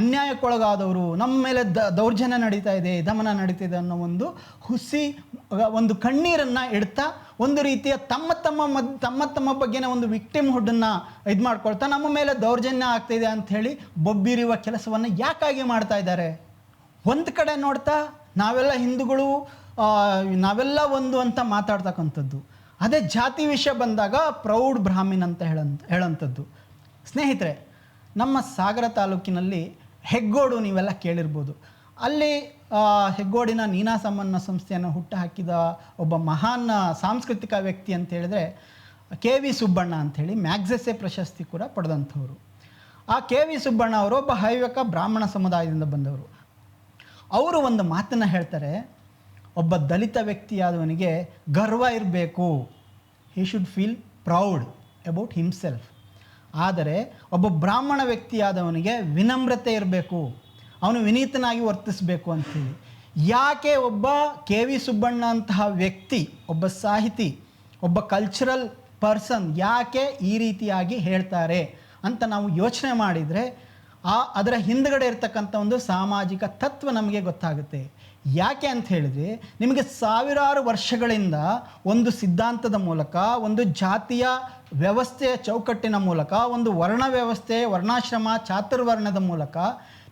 ಅನ್ಯಾಯಕ್ಕೊಳಗಾದವರು, ನಮ್ಮ ಮೇಲೆ ದ, ದೌರ್ಜನ್ಯ ನಡೀತಾ ಇದೆ, ದಮನ ನಡೀತಿದೆ ಅನ್ನೋ ಒಂದು ಹುಸಿ, ಒಂದು ಕಣ್ಣೀರನ್ನು ಇಡ್ತಾ, ಒಂದು ರೀತಿಯ ತಮ್ಮ ತಮ್ಮ ಮದ್, ತಮ್ಮ ತಮ್ಮ ಬಗ್ಗೆನೇ ಒಂದು ವಿಕ್ಟಿಮ್ ಹುಡ್ಡನ್ನು ಇದು ಮಾಡ್ಕೊಳ್ತಾ, ನಮ್ಮ ಮೇಲೆ ದೌರ್ಜನ್ಯ ಆಗ್ತಿದೆ ಅಂತ ಹೇಳಿ ಬೊಬ್ಬಿರುವ ಕೆಲಸವನ್ನು ಯಾಕಾಗಿ ಮಾಡ್ತಾ ಇದ್ದಾರೆ? ಒಂದು ಕಡೆ ನೋಡ್ತಾ, ನಾವೆಲ್ಲ ಹಿಂದೂಗಳು ನಾವೆಲ್ಲ ಒಂದು ಅಂತ ಮಾತಾಡ್ತಕ್ಕಂಥದ್ದು. ಅದೇ ಜಾತಿ ವಿಷಯ ಬಂದಾಗ ಪ್ರೌಢ ಬ್ರಾಹ್ಮಿನ್ ಅಂತ ಹೇಳಂತ, ಹೇಳೋಂಥದ್ದು. ಸ್ನೇಹಿತರೆ, ನಮ್ಮ ಸಾಗರ ತಾಲೂಕಿನಲ್ಲಿ ಹೆಗ್ಗೋಡು ನೀವೆಲ್ಲ ಕೇಳಿರ್ಬೋದು. ಅಲ್ಲಿ ಹೆಗ್ಗೋಡಿನ ನೀನಾಸಮ್ಮನ್ನ ಸಂಸ್ಥೆಯನ್ನು ಹುಟ್ಟುಹಾಕಿದ ಒಬ್ಬ ಮಹಾನ್ ಸಾಂಸ್ಕೃತಿಕ ವ್ಯಕ್ತಿ ಅಂತ ಹೇಳಿದ್ರೆ, ಕೆ ವಿ ಸುಬ್ಬಣ್ಣ ಅಂಥೇಳಿ ಮ್ಯಾಗ್ಸೆಸೆ ಪ್ರಶಸ್ತಿ ಕೂಡ ಪಡೆದಂಥವ್ರು. ಆ ಕೆ ವಿ ಸುಬ್ಬಣ್ಣ ಅವರು ಒಬ್ಬ ಹೈವಕ ಬ್ರಾಹ್ಮಣ ಸಮುದಾಯದಿಂದ ಬಂದವರು. ಅವರು ಒಂದು ಮಾತನ್ನು ಹೇಳ್ತಾರೆ, ಒಬ್ಬ ದಲಿತ ವ್ಯಕ್ತಿಯಾದವನಿಗೆ ಗರ್ವ ಇರಬೇಕು. He should feel proud about himself ಆದರೆ ಒಬ್ಬ ಬ್ರಾಹ್ಮಣ ವ್ಯಕ್ತಿಯಾದವನಿಗೆ ವಿನಮ್ರತೆ ಇರಬೇಕು. ಅವನು ವಿನೀತನಾಗಿ ವರ್ತಿಸಬೇಕು ಅಂತೀವಿ. ಯಾಕೆ ಒಬ್ಬ ಕೆ ವಿ ಸುಬ್ಬಣ್ಣ ಅಂತಹ ವ್ಯಕ್ತಿ, ಒಬ್ಬ ಸಾಹಿತಿ, ಒಬ್ಬ ಕಲ್ಚರಲ್ ಪರ್ಸನ್ ಯಾಕೆ ಈ ರೀತಿಯಾಗಿ ಹೇಳ್ತಾರೆ ಅಂತ ನಾವು ಯೋಚನೆ ಮಾಡಿದರೆ ಆ ಅದರ ಹಿಂದ್ಗಡೆ ಇರತಕ್ಕಂಥ ಒಂದು ಸಾಮಾಜಿಕ ತತ್ವ ನಮಗೆ ಗೊತ್ತಾಗುತ್ತೆ. ಯಾಕೆ ಅಂತ ಹೇಳಿದ್ರೆ ನಿಮಗೆ ಸಾವಿರಾರು ವರ್ಷಗಳಿಂದ ಒಂದು ಸಿದ್ಧಾಂತದ ಮೂಲಕ, ಒಂದು ಜಾತಿಯ ವ್ಯವಸ್ಥೆಯ ಚೌಕಟ್ಟಿನ ಮೂಲಕ, ಒಂದು ವರ್ಣ ವ್ಯವಸ್ಥೆ ವರ್ಣಾಶ್ರಮ, ಚಾತುರ್ವರ್ಣದ ಮೂಲಕ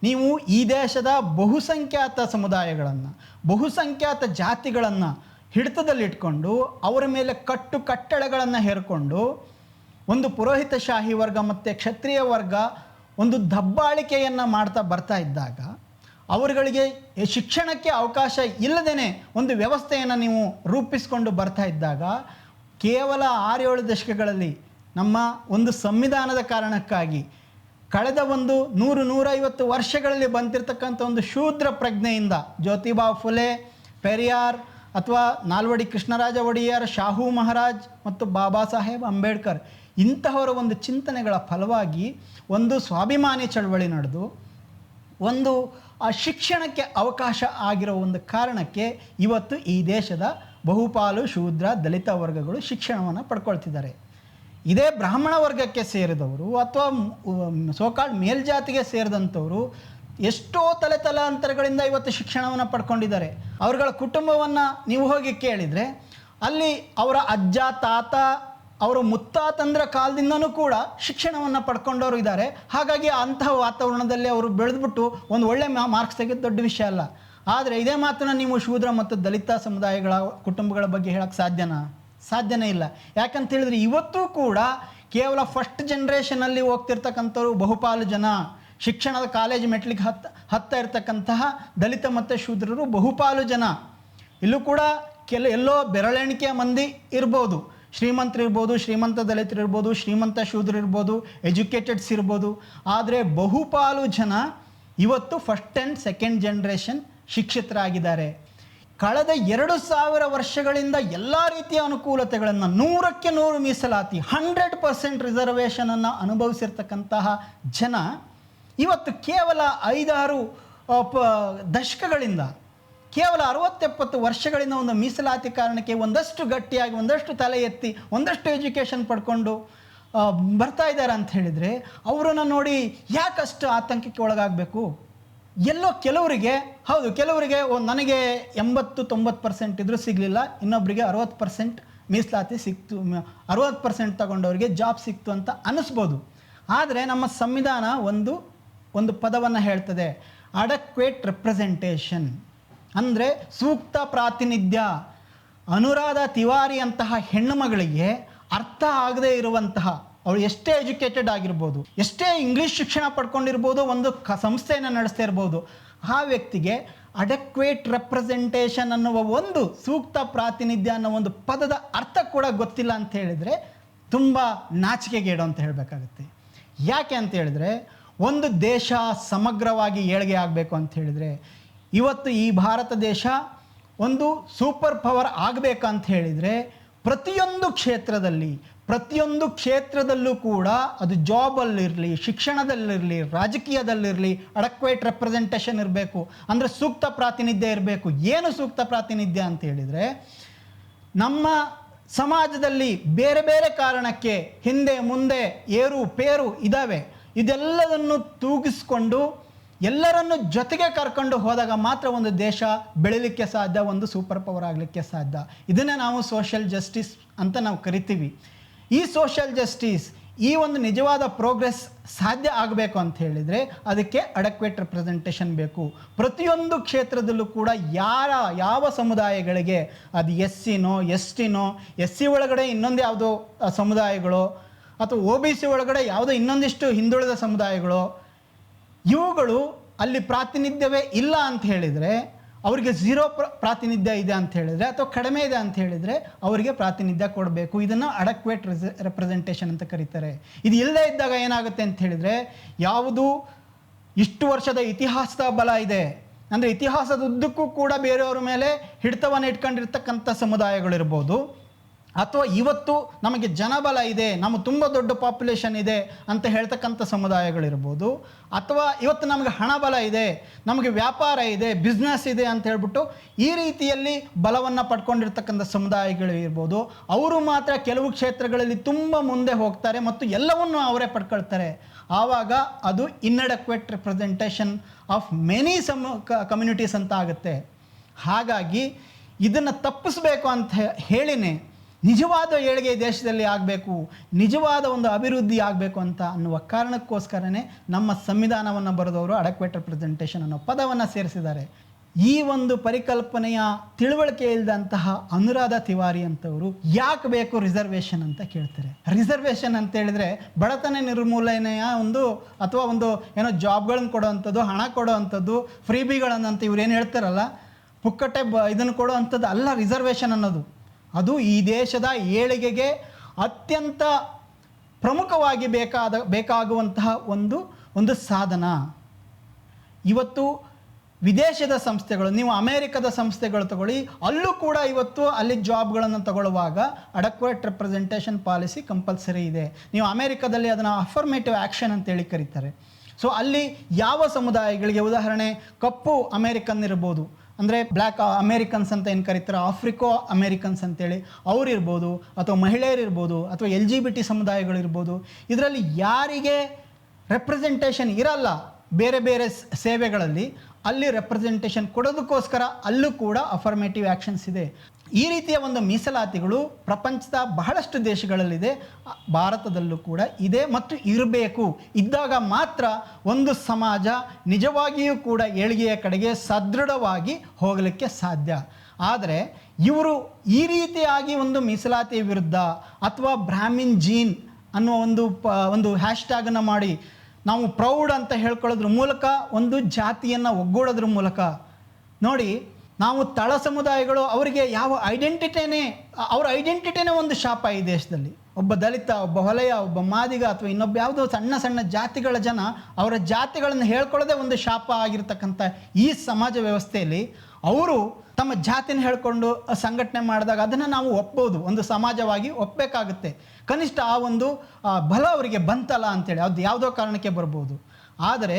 ನೀವು ಈ ದೇಶದ ಬಹುಸಂಖ್ಯಾತ ಸಮುದಾಯಗಳನ್ನು, ಬಹುಸಂಖ್ಯಾತ ಜಾತಿಗಳನ್ನು ಹಿಡಿತದಲ್ಲಿಟ್ಕೊಂಡು, ಅವರ ಮೇಲೆ ಕಟ್ಟು ಕಟ್ಟಳೆಗಳನ್ನು ಹೇರಿಕೊಂಡು, ಒಂದು ಪುರೋಹಿತ ಶಾಹಿ ವರ್ಗ ಮತ್ತು ಕ್ಷತ್ರಿಯ ವರ್ಗ ಒಂದು ದಬ್ಬಾಳಿಕೆಯನ್ನು ಮಾಡ್ತಾ ಬರ್ತಾ ಇದ್ದಾಗ, ಅವರುಗಳಿಗೆ ಶಿಕ್ಷಣಕ್ಕೆ ಅವಕಾಶ ಇಲ್ಲದೇ ಒಂದು ವ್ಯವಸ್ಥೆಯನ್ನು ನೀವು ರೂಪಿಸಿಕೊಂಡು ಬರ್ತಾ ಇದ್ದಾಗ ಕೇವಲ ಆರೇಳು ದಶಕಗಳಲ್ಲಿ ನಮ್ಮ ಒಂದು ಸಂವಿಧಾನದ ಕಾರಣಕ್ಕಾಗಿ ಕಳೆದ ಒಂದು ನೂರು ನೂರೈವತ್ತು ವರ್ಷಗಳಲ್ಲಿ ಬಂದಿರತಕ್ಕಂಥ ಒಂದು ಶೂದ್ರ ಪ್ರಜ್ಞೆಯಿಂದ ಜ್ಯೋತಿಬಾ ಫುಲೆ, ಪೆರಿಯಾರ್ ಅಥವಾ ನಾಲ್ವಡಿ ಕೃಷ್ಣರಾಜ ಒಡೆಯರ್, ಶಾಹು ಮಹಾರಾಜ್ ಮತ್ತು ಬಾಬಾ ಸಾಹೇಬ್ ಅಂಬೇಡ್ಕರ್ ಇಂತಹವರ ಒಂದು ಚಿಂತನೆಗಳ ಫಲವಾಗಿ ಒಂದು ಸ್ವಾಭಿಮಾನಿ ಚಳವಳಿ ನಡೆದು ಒಂದು ಆ ಶಿಕ್ಷಣಕ್ಕೆ ಅವಕಾಶ ಆಗಿರೋ ಒಂದು ಕಾರಣಕ್ಕೆ ಇವತ್ತು ಈ ದೇಶದ ಬಹುಪಾಲು ಶೂದ್ರ ದಲಿತ ವರ್ಗಗಳು ಶಿಕ್ಷಣವನ್ನು ಪಡ್ಕೊಳ್ತಿದ್ದಾರೆ. ಇದೇ ಬ್ರಾಹ್ಮಣ ವರ್ಗಕ್ಕೆ ಸೇರಿದವರು ಅಥವಾ ಸೋಕಾಳ್ ಮೇಲ್ಜಾತಿಗೆ ಸೇರಿದಂಥವರು ಎಷ್ಟೋ ತಲೆ ತಲಾಂತರಗಳಿಂದ ಇವತ್ತು ಶಿಕ್ಷಣವನ್ನು ಪಡ್ಕೊಂಡಿದ್ದಾರೆ. ಅವರುಗಳ ಕುಟುಂಬವನ್ನು ನೀವು ಹೋಗಿ ಕೇಳಿದರೆ ಅಲ್ಲಿ ಅವರ ಅಜ್ಜ, ತಾತ, ಅವರ ಮುತ್ತಾತಂದ್ರ ಕಾಲದಿಂದನೂ ಕೂಡ ಶಿಕ್ಷಣವನ್ನು ಪಡ್ಕೊಂಡವರು ಇದ್ದಾರೆ. ಹಾಗಾಗಿ ಅಂತಹ ವಾತಾವರಣದಲ್ಲಿ ಅವರು ಬೆಳೆದ್ಬಿಟ್ಟು ಒಂದು ಒಳ್ಳೆ ಮಾರ್ಕ್ಸ್ ತೆಗೆದು ದೊಡ್ಡ ವಿಷಯ ಅಲ್ಲ. ಆದರೆ ಇದೇ ಮಾತನ್ನು ನೀವು ಶೂದ್ರ ಮತ್ತು ದಲಿತ ಸಮುದಾಯಗಳ ಕುಟುಂಬಗಳ ಬಗ್ಗೆ ಹೇಳಕ್ಕೆ ಸಾಧ್ಯನಾ? ಸಾಧ್ಯನೇ ಇಲ್ಲ. ಯಾಕಂತ ಹೇಳಿದ್ರೆ ಇವತ್ತೂ ಕೂಡ ಕೇವಲ ಫಸ್ಟ್ ಜನ್ರೇಷನಲ್ಲಿ ಹೋಗ್ತಿರ್ತಕ್ಕಂಥವ್ರು ಬಹುಪಾಲು ಜನ. ಶಿಕ್ಷಣದ ಕಾಲೇಜ್ ಮೆಟ್ಲಿಗೆ ಹತ್ತ ಹತ್ತ ಇರತಕ್ಕಂತಹ ದಲಿತ ಮತ್ತು ಶೂದ್ರರು ಬಹುಪಾಲು ಜನ. ಇಲ್ಲೂ ಕೂಡ ಕೆಲ, ಎಲ್ಲೋ ಬೆರಳೆಣಿಕೆಯ ಮಂದಿ ಇರ್ಬೋದು. ಶ್ರೀಮಂತರು ಇರ್ಬೋದು, ಶ್ರೀಮಂತ ದಲಿತರು ಇರ್ಬೋದು, ಶ್ರೀಮಂತ ಶೂದ್ರ ಇರ್ಬೋದು ಎಜುಕೇಟೆಡ್ಸ್ ಇರ್ಬೋದು. ಆದರೆ ಬಹುಪಾಲು ಜನ ಇವತ್ತು ಫಸ್ಟ್ ಆ್ಯಂಡ್ ಸೆಕೆಂಡ್ ಜನ್ರೇಷನ್ ಶಿಕ್ಷಿತರಾಗಿದ್ದಾರೆ. ಕಳೆದ ಎರಡು ಸಾವಿರ ವರ್ಷಗಳಿಂದ ಎಲ್ಲ ರೀತಿಯ ಅನುಕೂಲತೆಗಳನ್ನು ನೂರಕ್ಕೆ ನೂರು ಮೀಸಲಾತಿ, ಹಂಡ್ರೆಡ್ ಪರ್ಸೆಂಟ್ ರಿಸರ್ವೇಷನನ್ನು ಅನುಭವಿಸಿರ್ತಕ್ಕಂತಹ ಜನ ಇವತ್ತು ಕೇವಲ ಐದಾರು ಪ, ದಶಕಗಳಿಂದ, ಕೇವಲ ಅರವತ್ತೆಪ್ಪತ್ತು ವರ್ಷಗಳಿಂದ ಒಂದು ಮೀಸಲಾತಿ ಕಾರಣಕ್ಕೆ ಒಂದಷ್ಟು ಗಟ್ಟಿಯಾಗಿ, ಒಂದಷ್ಟು ತಲೆ ಎತ್ತಿ, ಒಂದಷ್ಟು ಎಜುಕೇಷನ್ ಪಡ್ಕೊಂಡು ಬರ್ತಾ ಇದ್ದಾರೆ ಅಂತ ಹೇಳಿದರೆ, ಅವರನ್ನು ನೋಡಿ ಯಾಕಷ್ಟು ಆತಂಕಕ್ಕೆ ಒಳಗಾಗಬೇಕು? ಎಲ್ಲೋ ಕೆಲವರಿಗೆ, ಹೌದು, ಕೆಲವರಿಗೆ ನನಗೆ ಎಂಬತ್ತು ತೊಂಬತ್ತು ಪರ್ಸೆಂಟ್ ಇದ್ರೂ ಸಿಗಲಿಲ್ಲ ಇನ್ನೊಬ್ಬರಿಗೆ ಅರವತ್ತು ಪರ್ಸೆಂಟ್ ಮೀಸಲಾತಿ ಸಿಕ್ತು ಅರವತ್ತು ಪರ್ಸೆಂಟ್ ತಗೊಂಡವರಿಗೆ ಜಾಬ್ ಸಿಕ್ತು ಅಂತ ಅನ್ನಿಸ್ಬೋದು. ಆದರೆ ನಮ್ಮ ಸಂವಿಧಾನ ಒಂದು ಒಂದು ಪದವನ್ನು ಹೇಳ್ತದೆ ಅಡಕ್ವೇಟ್ ರೆಪ್ರೆಸೆಂಟೇಷನ್ ಅಂದರೆ ಸೂಕ್ತ ಪ್ರಾತಿನಿಧ್ಯ. ಅನುರಾಧ ತಿವಾರಿ ಅಂತಹ ಹೆಣ್ಣು ಮಗಳಿಗೆ ಅರ್ಥ ಆಗದೇ ಇರುವಂತಹ ಅವಳು ಎಷ್ಟೇ ಎಜುಕೇಟೆಡ್ ಆಗಿರ್ಬೋದು, ಎಷ್ಟೇ ಇಂಗ್ಲೀಷ್ ಶಿಕ್ಷಣ ಪಡ್ಕೊಂಡಿರ್ಬೋದು, ಒಂದು ಕ ಸಂಸ್ಥೆಯನ್ನು ನಡೆಸ್ತಾ ಇರ್ಬೋದು, ಆ ವ್ಯಕ್ತಿಗೆ ಅಡಕ್ವೇಟ್ ರೆಪ್ರೆಸೆಂಟೇಷನ್ ಅನ್ನುವ ಒಂದು ಸೂಕ್ತ ಪ್ರಾತಿನಿಧ್ಯ ಅನ್ನೋ ಒಂದು ಪದದ ಅರ್ಥ ಕೂಡ ಗೊತ್ತಿಲ್ಲ ಅಂತ ಹೇಳಿದರೆ ತುಂಬ ನಾಚಿಕೆಗೇಡು ಅಂತ ಹೇಳಬೇಕಾಗುತ್ತೆ. ಯಾಕೆ ಅಂತ ಹೇಳಿದ್ರೆ, ಒಂದು ದೇಶ ಸಮಗ್ರವಾಗಿ ಏಳಿಗೆ ಆಗಬೇಕು ಅಂತ ಹೇಳಿದರೆ, ಇವತ್ತು ಈ ಭಾರತ ದೇಶ ಒಂದು ಸೂಪರ್ ಪವರ್ ಆಗಬೇಕಂತ ಹೇಳಿದರೆ, ಪ್ರತಿಯೊಂದು ಕ್ಷೇತ್ರದಲ್ಲಿ ಪ್ರತಿಯೊಂದು ಕ್ಷೇತ್ರದಲ್ಲೂ ಕೂಡ ಅದು ಜಾಬಲ್ಲಿರಲಿ, ಶಿಕ್ಷಣದಲ್ಲಿರಲಿ, ರಾಜಕೀಯದಲ್ಲಿರಲಿ ಅಡಕ್ವೇಟ್ ರೆಪ್ರೆಸೆಂಟೇಷನ್ ಇರಬೇಕು. ಅಂದರೆ ಸೂಕ್ತ ಪ್ರಾತಿನಿಧ್ಯ ಇರಬೇಕು. ಏನು ಸೂಕ್ತ ಪ್ರಾತಿನಿಧ್ಯ ಅಂತ ಹೇಳಿದರೆ, ನಮ್ಮ ಸಮಾಜದಲ್ಲಿ ಬೇರೆ ಬೇರೆ ಕಾರಣಕ್ಕೆ ಹಿಂದೆ, ಮುಂದೆ, ಏರು, ಪೇರು ಇದ್ದಾವೆ ಇದೆಲ್ಲದನ್ನು ತೂಗಿಸ್ಕೊಂಡು ಎಲ್ಲರನ್ನು ಜೊತೆಗೆ ಕರ್ಕೊಂಡು ಹೋದಾಗ ಮಾತ್ರ ಒಂದು ದೇಶ ಬೆಳಿಲಿಕ್ಕೆ ಸಾಧ್ಯ, ಒಂದು ಸೂಪರ್ ಪವರ್ ಆಗಲಿಕ್ಕೆ ಸಾಧ್ಯ. ಇದನ್ನೇ ನಾವು ಸೋಷಿಯಲ್ ಜಸ್ಟಿಸ್ ಅಂತ ನಾವು ಕರಿತೀವಿ. ಈ ಸೋಷಿಯಲ್ ಜಸ್ಟಿಸ್ ಈ ಒಂದು ನಿಜವಾದ ಪ್ರೋಗ್ರೆಸ್ ಸಾಧ್ಯ ಆಗಬೇಕು ಅಂತ ಹೇಳಿದರೆ ಅದಕ್ಕೆ ಅಡಕ್ವೇಟ್ ರೆಪ್ರೆಸೆಂಟೇಷನ್ ಬೇಕು. ಪ್ರತಿಯೊಂದು ಕ್ಷೇತ್ರದಲ್ಲೂ ಕೂಡ ಯಾರ, ಯಾವ ಸಮುದಾಯಗಳಿಗೆ, ಅದು ಎಸ್ ಸಿನೋ ಎಸ್ ಟಿನೋ ಎಸ್ ಸಿ ಒಳಗಡೆ ಇನ್ನೊಂದು ಯಾವುದೋ ಸಮುದಾಯಗಳು, ಅಥವಾ ಒ ಬಿ ಸಿ ಒಳಗಡೆ ಯಾವುದೋ ಇನ್ನೊಂದಿಷ್ಟು ಹಿಂದುಳಿದ ಸಮುದಾಯಗಳು, ಇವುಗಳು ಅಲ್ಲಿ ಪ್ರಾತಿನಿಧ್ಯವೇ ಇಲ್ಲ ಅಂತ ಹೇಳಿದರೆ ಅವರಿಗೆ ಝೀರೋ ಪ್ರ, ಪ್ರಾತಿನಿಧ್ಯ ಇದೆ ಅಂತ ಹೇಳಿದರೆ ಅಥವಾ ಕಡಿಮೆ ಇದೆ ಅಂತ ಹೇಳಿದರೆ ಅವರಿಗೆ ಪ್ರಾತಿನಿಧ್ಯ ಕೊಡಬೇಕು. ಇದನ್ನು ಅಡಕ್ವೇಟ್ ರೆಪ್ರೆಸೆಂಟೇಷನ್ ಅಂತ ಕರೀತಾರೆ. ಇದು ಇಲ್ಲದೇ ಇದ್ದಾಗ ಏನಾಗುತ್ತೆ ಅಂತ ಹೇಳಿದರೆ ಯಾವುದು ಇಷ್ಟು ವರ್ಷದ ಇತಿಹಾಸದ ಬಲ ಇದೆ. ಅಂದರೆ ಇತಿಹಾಸದ ಉದ್ದಕ್ಕೂ ಕೂಡ ಬೇರೆಯವರ ಮೇಲೆ ಹಿಡಿತವನ್ನು ಇಟ್ಕೊಂಡಿರ್ತಕ್ಕಂಥ ಸಮುದಾಯಗಳಿರ್ಬೋದು. ಅಥವಾ ಇವತ್ತು ನಮಗೆ ಜನಬಲ ಇದೆ, ನಮ್ಮ ತುಂಬ ದೊಡ್ಡ ಪಾಪ್ಯುಲೇಷನ್ ಇದೆ ಅಂತ ಹೇಳ್ತಕ್ಕಂಥ ಸಮುದಾಯಗಳಿರ್ಬೋದು, ಅಥವಾ ಇವತ್ತು ನಮಗೆ ಹಣಬಲ ಇದೆ, ನಮಗೆ ವ್ಯಾಪಾರ ಇದೆ ಬಿಸ್ನೆಸ್ ಇದೆ ಅಂತ ಹೇಳ್ಬಿಟ್ಟು ಈ ರೀತಿಯಲ್ಲಿ ಬಲವನ್ನು ಪಡ್ಕೊಂಡಿರ್ತಕ್ಕಂಥ ಸಮುದಾಯಗಳು ಇರ್ಬೋದು. ಅವರು ಮಾತ್ರ ಕೆಲವು ಕ್ಷೇತ್ರಗಳಲ್ಲಿ ತುಂಬ ಮುಂದೆ ಹೋಗ್ತಾರೆ ಮತ್ತು ಎಲ್ಲವನ್ನೂ ಅವರೇ ಪಡ್ಕೊಳ್ತಾರೆ. ಆವಾಗ ಅದು inadequate representation of many some communities ಅಂತ ಆಗುತ್ತೆ. ಹಾಗಾಗಿ ಇದನ್ನು ತಪ್ಪಿಸ್ಬೇಕು ಅಂತ ಹೇಳಿನೇ ನಿಜವಾದ ಏಳಿಗೆ ದೇಶದಲ್ಲಿ ಆಗಬೇಕು, ನಿಜವಾದ ಒಂದು ಅಭಿವೃದ್ಧಿ ಆಗಬೇಕು ಅಂತ ಅನ್ನುವ ಕಾರಣಕ್ಕೋಸ್ಕರನೇ ನಮ್ಮ ಸಂವಿಧಾನವನ್ನು ಬರೆದವರು ಅಡಕ್ವೇಟ್ ರೆಪ್ರೆಸೆಂಟೇಷನ್ ಅನ್ನೋ ಪದವನ್ನು ಸೇರಿಸಿದ್ದಾರೆ. ಈ ಒಂದು ಪರಿಕಲ್ಪನೆಯ ತಿಳುವಳಿಕೆ ಇಲ್ಲದಂತಹ ಅನುರಾಧ ತಿವಾರಿ ಅಂತವರು ಯಾಕೆ ಬೇಕು ರಿಸರ್ವೇಷನ್ ಅಂತ ಕೇಳ್ತಾರೆ. ರಿಸರ್ವೇಷನ್ ಅಂತ ಹೇಳಿದ್ರೆ ಬಡತನ ನಿರ್ಮೂಲನೆಯ ಒಂದು ಅಥವಾ ಒಂದು ಏನೋ ಜಾಬ್ಗಳನ್ನು ಕೊಡೋವಂಥದ್ದು ಹಣ ಕೊಡೋವಂಥದ್ದು ಫ್ರೀಬಿಗಳನ್ನಂತ ಇವ್ರು ಏನು ಹೇಳ್ತಾರಲ್ಲ? ಪುಕ್ಕಟ್ಟೆ ಬ ಇದನ್ನು ಕೊಡುವಂಥದ್ದು ಅಲ್ಲ ರಿಸರ್ವೇಷನ್ ಅನ್ನೋದು. ಅದು ಈ ದೇಶದ ಏಳಿಗೆಗೆ ಅತ್ಯಂತ ಪ್ರಮುಖವಾಗಿ ಬೇಕಾದ, ಬೇಕಾಗುವಂತಹ ಒಂದು ಒಂದು ಸಾಧನ. ಇವತ್ತು ವಿದೇಶದ ಸಂಸ್ಥೆಗಳು, ನೀವು ಅಮೇರಿಕದ ಸಂಸ್ಥೆಗಳು ತಗೊಳ್ಳಿ, ಅಲ್ಲೂ ಕೂಡ ಇವತ್ತು ಅಲ್ಲಿ ಜಾಬ್ಗಳನ್ನು ತಗೊಳ್ಳುವಾಗ ಅಡಕ್ವೇಟ್ ರೆಪ್ರೆಸೆಂಟೇಷನ್ ಪಾಲಿಸಿ ಕಂಪಲ್ಸರಿ ಇದೆ. ನೀವು ಅಮೇರಿಕದಲ್ಲಿ ಅದನ್ನು ಅಫರ್ಮೇಟಿವ್ ಆ್ಯಕ್ಷನ್ ಅಂತೇಳಿ ಕರೀತಾರೆ. ಸೊ ಅಲ್ಲಿ ಯಾವ ಸಮುದಾಯಗಳಿಗೆ, ಉದಾಹರಣೆ, ಕಪ್ಪು ಅಮೇರಿಕನ್ ಇರ್ಬೋದು ಅಂದರೆ ಬ್ಲ್ಯಾಕ್ ಅಮೇರಿಕನ್ಸ್ ಅಂತ ಏನು ಕರೀತಾರೆ? ಆಫ್ರಿಕೋ ಅಮೇರಿಕನ್ಸ್ ಅಂತೇಳಿ. ಅವರಿರ್ಬೋದು ಅಥವಾ ಮಹಿಳೆಯರಿರ್ಬೋದು ಅಥವಾ ಎಲ್ ಜಿ ಬಿ ಟಿ ಸಮುದಾಯಗಳಿರ್ಬೋದು. ಇದರಲ್ಲಿ ಯಾರಿಗೆ ರೆಪ್ರೆಸೆಂಟೇಷನ್ ಇರಲ್ಲ ಬೇರೆ ಬೇರೆ ಸೇವೆಗಳಲ್ಲಿ, ಅಲ್ಲಿ ರೆಪ್ರೆಸೆಂಟೇಷನ್ ಕೊಡೋದಕ್ಕೋಸ್ಕರ ಅಲ್ಲೂ ಕೂಡ ಅಫರ್ಮೇಟಿವ್ ಆ್ಯಕ್ಷನ್ಸ್ ಇದೆ. ಈ ರೀತಿಯ ಒಂದು ಮೀಸಲಾತಿಗಳು ಪ್ರಪಂಚದ ಬಹಳಷ್ಟು ದೇಶಗಳಲ್ಲಿದೆ. ಭಾರತದಲ್ಲೂ ಕೂಡ ಇದೆ ಮತ್ತು ಇರಬೇಕು. ಇದ್ದಾಗ ಮಾತ್ರ ಒಂದು ಸಮಾಜ ನಿಜವಾಗಿಯೂ ಕೂಡ ಏಳಿಗೆಯ ಕಡೆಗೆ ಸದೃಢವಾಗಿ ಹೋಗಲಿಕ್ಕೆ ಸಾಧ್ಯ. ಆದರೆ ಇವರು ಈ ರೀತಿಯಾಗಿ ಒಂದು ಮೀಸಲಾತಿಯ ವಿರುದ್ಧ ಅಥವಾ ಬ್ರಾಹ್ಮಿನ್ ಜೀನ್ ಅನ್ನುವ ಒಂದು ಪ, ಒಂದು ಹ್ಯಾಶ್ಟ್ಯಾಗನ್ನು ಮಾಡಿ ನಾವು ಪ್ರೌಡ್ ಅಂತ ಹೇಳ್ಕೊಳ್ಳೋದ್ರ ಮೂಲಕ ಒಂದು ಜಾತಿಯನ್ನು ಒಗ್ಗೂಡೋದ್ರ ಮೂಲಕ ನೋಡಿ ನಾವು ತಳ ಸಮುದಾಯಗಳು, ಅವರಿಗೆ ಯಾವ ಐಡೆಂಟಿಟಿನೇ ಅವ್ರ ಐಡೆಂಟಿಟಿನೇ ಒಂದು ಶಾಪ ಈ ದೇಶದಲ್ಲಿ. ಒಬ್ಬ ದಲಿತ, ಒಬ್ಬ ಹೊಲೆಯ, ಒಬ್ಬ ಮಾದಿಗ ಅಥವಾ ಇನ್ನೊಬ್ಬ ಯಾವುದೋ ಸಣ್ಣ ಸಣ್ಣ ಜಾತಿಗಳ ಜನ ಅವರ ಜಾತಿಗಳನ್ನು ಹೇಳ್ಕೊಳ್ಳೋದೇ ಒಂದು ಶಾಪ ಆಗಿರ್ತಕ್ಕಂಥ ಈ ಸಮಾಜ ವ್ಯವಸ್ಥೆಯಲ್ಲಿ ಅವರು ತಮ್ಮ ಜಾತಿನ ಹೇಳ್ಕೊಂಡು ಸಂಘಟನೆ ಮಾಡಿದಾಗ ಅದನ್ನು ನಾವು ಒಪ್ಬೋದು ಒಂದು ಸಮಾಜವಾಗಿ ಒಪ್ಪಬೇಕಾಗುತ್ತೆ. ಕನಿಷ್ಠ ಆ ಒಂದು ಬಲ ಅವರಿಗೆ ಬಂತಲ್ಲ ಅಂತೇಳಿ, ಅದು ಯಾವುದೋ ಕಾರಣಕ್ಕೆ ಬರ್ಬೋದು. ಆದರೆ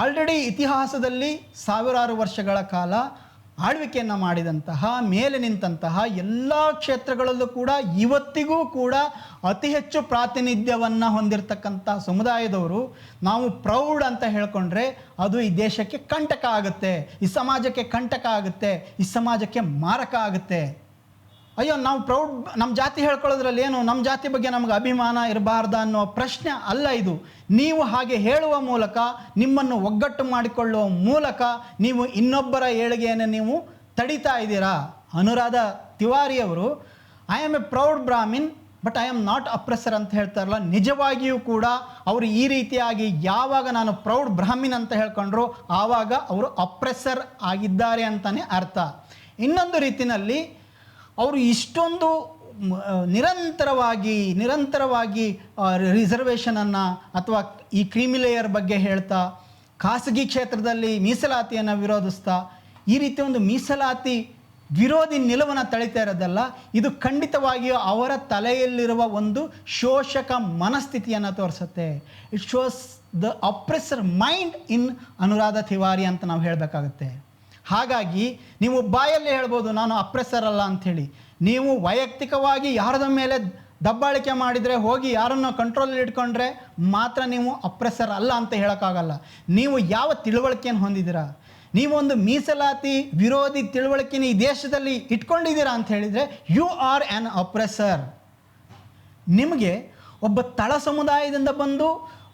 ಆಲ್ರೆಡಿ ಇತಿಹಾಸದಲ್ಲಿ ಸಾವಿರಾರು ವರ್ಷಗಳ ಕಾಲ ಆಳ್ವಿಕೆಯನ್ನು ಮಾಡಿದಂತಹ, ಮೇಲೆ ನಿಂತಹ ಎಲ್ಲ ಕ್ಷೇತ್ರಗಳಲ್ಲೂ ಕೂಡ ಇವತ್ತಿಗೂ ಕೂಡ ಅತಿ ಹೆಚ್ಚು ಪ್ರಾತಿನಿಧ್ಯವನ್ನು ಹೊಂದಿರತಕ್ಕಂಥ ಸಮುದಾಯದವರು ನಾವು ಪ್ರೌಡ್ ಅಂತ ಹೇಳಿಕೊಂಡ್ರೆ ಅದು ಈ ದೇಶಕ್ಕೆ ಕಂಟಕ ಆಗುತ್ತೆ, ಈ ಸಮಾಜಕ್ಕೆ ಕಂಟಕ ಆಗುತ್ತೆ, ಈ ಸಮಾಜಕ್ಕೆ ಮಾರಕ ಆಗುತ್ತೆ. ಅಯ್ಯೋ, ನಾವು ಪ್ರೌಡ್ ನಮ್ಮ ಜಾತಿ ಹೇಳ್ಕೊಳ್ಳೋದ್ರಲ್ಲಿ ಏನು? ನಮ್ಮ ಜಾತಿ ಬಗ್ಗೆ ನಮಗೆ ಅಭಿಮಾನ ಇರಬಾರ್ದ ಅನ್ನೋ ಪ್ರಶ್ನೆ ಅಲ್ಲ ಇದು. ನೀವು ಹಾಗೆ ಹೇಳುವ ಮೂಲಕ, ನಿಮ್ಮನ್ನು ಒಗ್ಗಟ್ಟು ಮಾಡಿಕೊಳ್ಳುವ ಮೂಲಕ ನೀವು ಇನ್ನೊಬ್ಬರ ಏಳಿಗೆಯನ್ನು ನೀವು ತಡಿತಾ ಇದ್ದೀರಾ? Anuradha ತಿವಾರಿಯವರು I am a proud Brahmin but I am not oppressor ಅಂತ ಹೇಳ್ತಾರಲ್ಲ. ನಿಜವಾಗಿಯೂ ಕೂಡ ಅವರು ಈ ರೀತಿಯಾಗಿ ಯಾವಾಗ ನಾನು ಪ್ರೌಡ್ ಬ್ರಾಹ್ಮಿನ್ ಅಂತ ಹೇಳ್ಕೊಂಡ್ರು, ಆವಾಗ ಅವರು ಅಪ್ರೆಸರ್ ಆಗಿದ್ದಾರೆ ಅಂತಲೇ ಅರ್ಥ. ಇನ್ನೊಂದು ರೀತಿಯಲ್ಲಿ ಅವರು ಇಷ್ಟೊಂದು ನಿರಂತರವಾಗಿ ನಿರಂತರವಾಗಿ ರಿಸರ್ವೇಷನನ್ನು ಅಥವಾ ಈ ಕ್ರೀಮಿ ಲೇಯರ್ ಬಗ್ಗೆ ಹೇಳ್ತಾ, ಖಾಸಗಿ ಕ್ಷೇತ್ರದಲ್ಲಿ ಮೀಸಲಾತಿಯನ್ನು ವಿರೋಧಿಸ್ತಾ, ಈ ರೀತಿ ಒಂದು ಮೀಸಲಾತಿ ವಿರೋಧಿ ನಿಲುವನ್ನು ತಳಿತಾ ಇರೋದಲ್ಲ, ಇದು ಖಂಡಿತವಾಗಿಯೂ ಅವರ ತಲೆಯಲ್ಲಿರುವ ಒಂದು ಶೋಷಕ ಮನಸ್ಥಿತಿಯನ್ನು ತೋರಿಸುತ್ತೆ. It shows the oppressor mind in Anuradha Tiwari ಅಂತ ನಾವು ಹೇಳಬೇಕಾಗುತ್ತೆ. ಹಾಗಾಗಿ ನೀವು ಬಾಯಲ್ಲಿ ಹೇಳ್ಬೋದು, ನಾನು ಅಪ್ರೆಸರ್ ಅಲ್ಲ ಅಂಥೇಳಿ. ನೀವು ವೈಯಕ್ತಿಕವಾಗಿ ಯಾರದ ಮೇಲೆ ದಬ್ಬಾಳಿಕೆ ಮಾಡಿದರೆ, ಹೋಗಿ ಯಾರನ್ನು ಕಂಟ್ರೋಲಲ್ಲಿ ಇಟ್ಕೊಂಡ್ರೆ ಮಾತ್ರ ನೀವು ಅಪ್ರೆಸರ್ ಅಲ್ಲ ಅಂತ ಹೇಳೋಕ್ಕಾಗಲ್ಲ. ನೀವು ಯಾವ ತಿಳುವಳಿಕೆಯನ್ನು ಹೊಂದಿದ್ದೀರಾ? ನೀವು ಒಂದು ಮೀಸಲಾತಿ ವಿರೋಧಿ ತಿಳುವಳಿಕೆನ ಈ ದೇಶದಲ್ಲಿ ಇಟ್ಕೊಂಡಿದ್ದೀರಾ ಅಂತ ಹೇಳಿದರೆ ಯು ಆರ್ ಆ್ಯನ್ ಅಪ್ರೆಸರ್ ನಿಮಗೆ ಒಬ್ಬ ತಳ ಸಮುದಾಯದಿಂದ ಬಂದು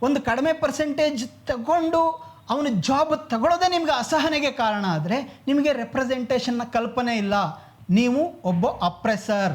ಒಂದು ಕಡಿಮೆ ಪರ್ಸೆಂಟೇಜ್ ತಗೊಂಡು ಅವನು ಜಾಬ್ ತಗೊಳ್ಳೋದೇ ನಿಮ್ಗೆ ಅಸಹನೆಗೆ ಕಾರಣ ಆದರೆ ನಿಮಗೆ ರೆಪ್ರೆಸೆಂಟೇಷನ್ನ ಕಲ್ಪನೆ ಇಲ್ಲ. ನೀವು ಒಬ್ಬ ಅಪ್ರೆಸರ್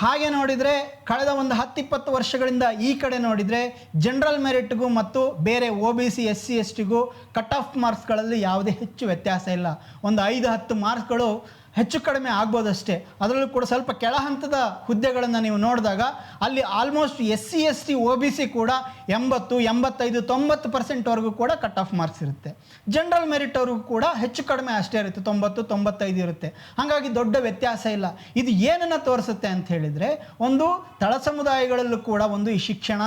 ಹಾಗೆ ನೋಡಿದರೆ ಕಳೆದ ಒಂದು ಹತ್ತಿಪ್ಪತ್ತು ವರ್ಷಗಳಿಂದ ಈ ಕಡೆ ನೋಡಿದರೆ ಜನರಲ್ ಮೆರಿಟ್ಗೂ ಮತ್ತು ಬೇರೆ O B C S C S ಟಿಗೂ cut off ಮಾರ್ಕ್ಸ್ಗಳಲ್ಲಿ ಯಾವುದೇ ಹೆಚ್ಚು ವ್ಯತ್ಯಾಸ ಇಲ್ಲ. ಒಂದು ಐದು, ಹತ್ತು ಮಾರ್ಕ್ಸ್ಗಳು ಹೆಚ್ಚು ಕಡಿಮೆ ಆಗ್ಬೋದಷ್ಟೇ. ಅದರಲ್ಲೂ ಕೂಡ ಸ್ವಲ್ಪ ಕೆಳ ಹಂತದ ಹುದ್ದೆಗಳನ್ನು ನೀವು ನೋಡಿದಾಗ ಅಲ್ಲಿ almost S C S T O B C ಕೂಡ ಎಂಬತ್ತು, ಎಂಬತ್ತೈದು, ತೊಂಬತ್ತು ಪರ್ಸೆಂಟ್ವರೆಗೂ ಕೂಡ ಕಟ್ ಆಫ್ ಮಾರ್ಕ್ಸ್ ಇರುತ್ತೆ. ಜನರಲ್ ಮೆರಿಟ್ ಅವ್ರಿಗೂ ಕೂಡ ಹೆಚ್ಚು ಕಡಿಮೆ ಅಷ್ಟೇ ಇರುತ್ತೆ, ತೊಂಬತ್ತು, ತೊಂಬತ್ತೈದು ಇರುತ್ತೆ. ಹಾಗಾಗಿ ದೊಡ್ಡ ವ್ಯತ್ಯಾಸ ಇಲ್ಲ. ಇದು ಏನನ್ನು ತೋರಿಸುತ್ತೆ ಅಂತ ಹೇಳಿದರೆ, ಒಂದು ತಳ ಸಮುದಾಯಗಳಲ್ಲೂ ಕೂಡ ಒಂದು ಈ ಶಿಕ್ಷಣ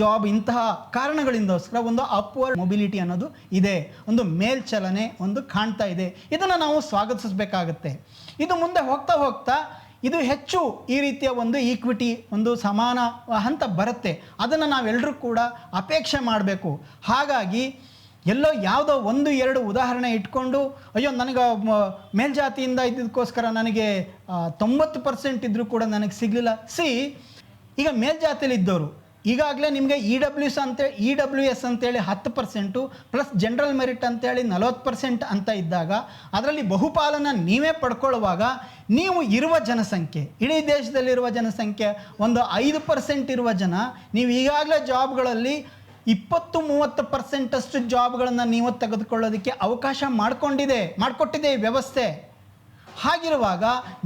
ಜಾಬ್ ಇಂತಹ ಕಾರಣಗಳಿಂದೋಸ್ಕರ ಒಂದು ಅಪ್ವರ್ಡ್ ಮೊಬಿಲಿಟಿ ಅನ್ನೋದು ಇದೆ. ಒಂದು ಮೇಲ್ಚಲನೆ ಒಂದು ಕಾಣ್ತಾ ಇದೆ. ಇದನ್ನು ನಾವು ಸ್ವಾಗತಿಸಬೇಕಾಗತ್ತೆ. ಇದು ಮುಂದೆ ಹೋಗ್ತಾ ಹೋಗ್ತಾ ಇದು ಹೆಚ್ಚು ಈ ರೀತಿಯ ಒಂದು ಈಕ್ವಿಟಿ ಒಂದು ಸಮಾನ ಹಂತ ಬರುತ್ತೆ. ಅದನ್ನು ನಾವೆಲ್ಲರೂ ಕೂಡ ಅಪೇಕ್ಷೆ ಮಾಡಬೇಕು. ಹಾಗಾಗಿ ಎಲ್ಲೋ ಯಾವುದೋ ಒಂದು, ಎರಡು ಉದಾಹರಣೆ ಇಟ್ಕೊಂಡು, ಅಯ್ಯೋ, ನನಗೆ ಮೇಲ್ಜಾತಿಯಿಂದ ಇದ್ದಕ್ಕೋಸ್ಕರ ನನಗೆ ತೊಂಬತ್ತು ಪರ್ಸೆಂಟ್ ಇದ್ದರೂ ಕೂಡ ನನಗೆ ಸಿಗಲಿಲ್ಲ. ಸಿ ಈಗ ಮೇಲ್ಜಾತಿಯಲ್ಲಿ ಇದ್ದವರು ಈಗಾಗಲೇ ನಿಮಗೆ ಇ ಡಬ್ಲ್ಯೂ ಎಸ್ ಅಂತ ಇ ಡಬ್ಲ್ಯೂ ಎಸ್ ಅಂತೇಳಿ ಹತ್ತು ಪರ್ಸೆಂಟು ಪ್ಲಸ್ ಜನರಲ್ ಮೆರಿಟ್ ಅಂತೇಳಿ ನಲವತ್ತು ಪರ್ಸೆಂಟ್ ಅಂತ ಇದ್ದಾಗ ಅದರಲ್ಲಿ ಬಹುಪಾಲನ್ನು ನೀವೇ ಪಡ್ಕೊಳ್ಳುವಾಗ ನೀವು ಇರುವ ಜನಸಂಖ್ಯೆ, ಇಡೀ ದೇಶದಲ್ಲಿರುವ ಜನಸಂಖ್ಯೆ ಒಂದು ಐದು ಪರ್ಸೆಂಟ್ ಇರುವ ಜನ, ನೀವು ಈಗಾಗಲೇ ಜಾಬ್ಗಳಲ್ಲಿ ಇಪ್ಪತ್ತು ಮೂವತ್ತು ಪರ್ಸೆಂಟಷ್ಟು ಜಾಬ್ಗಳನ್ನು ನೀವು ತೆಗೆದುಕೊಳ್ಳೋದಕ್ಕೆ ಅವಕಾಶ ಮಾಡಿಕೊಂಡಿದೆ, ಮಾಡಿಕೊಟ್ಟಿದೆ ಈ ವ್ಯವಸ್ಥೆ. ಹಾಗಿರುವಾಗ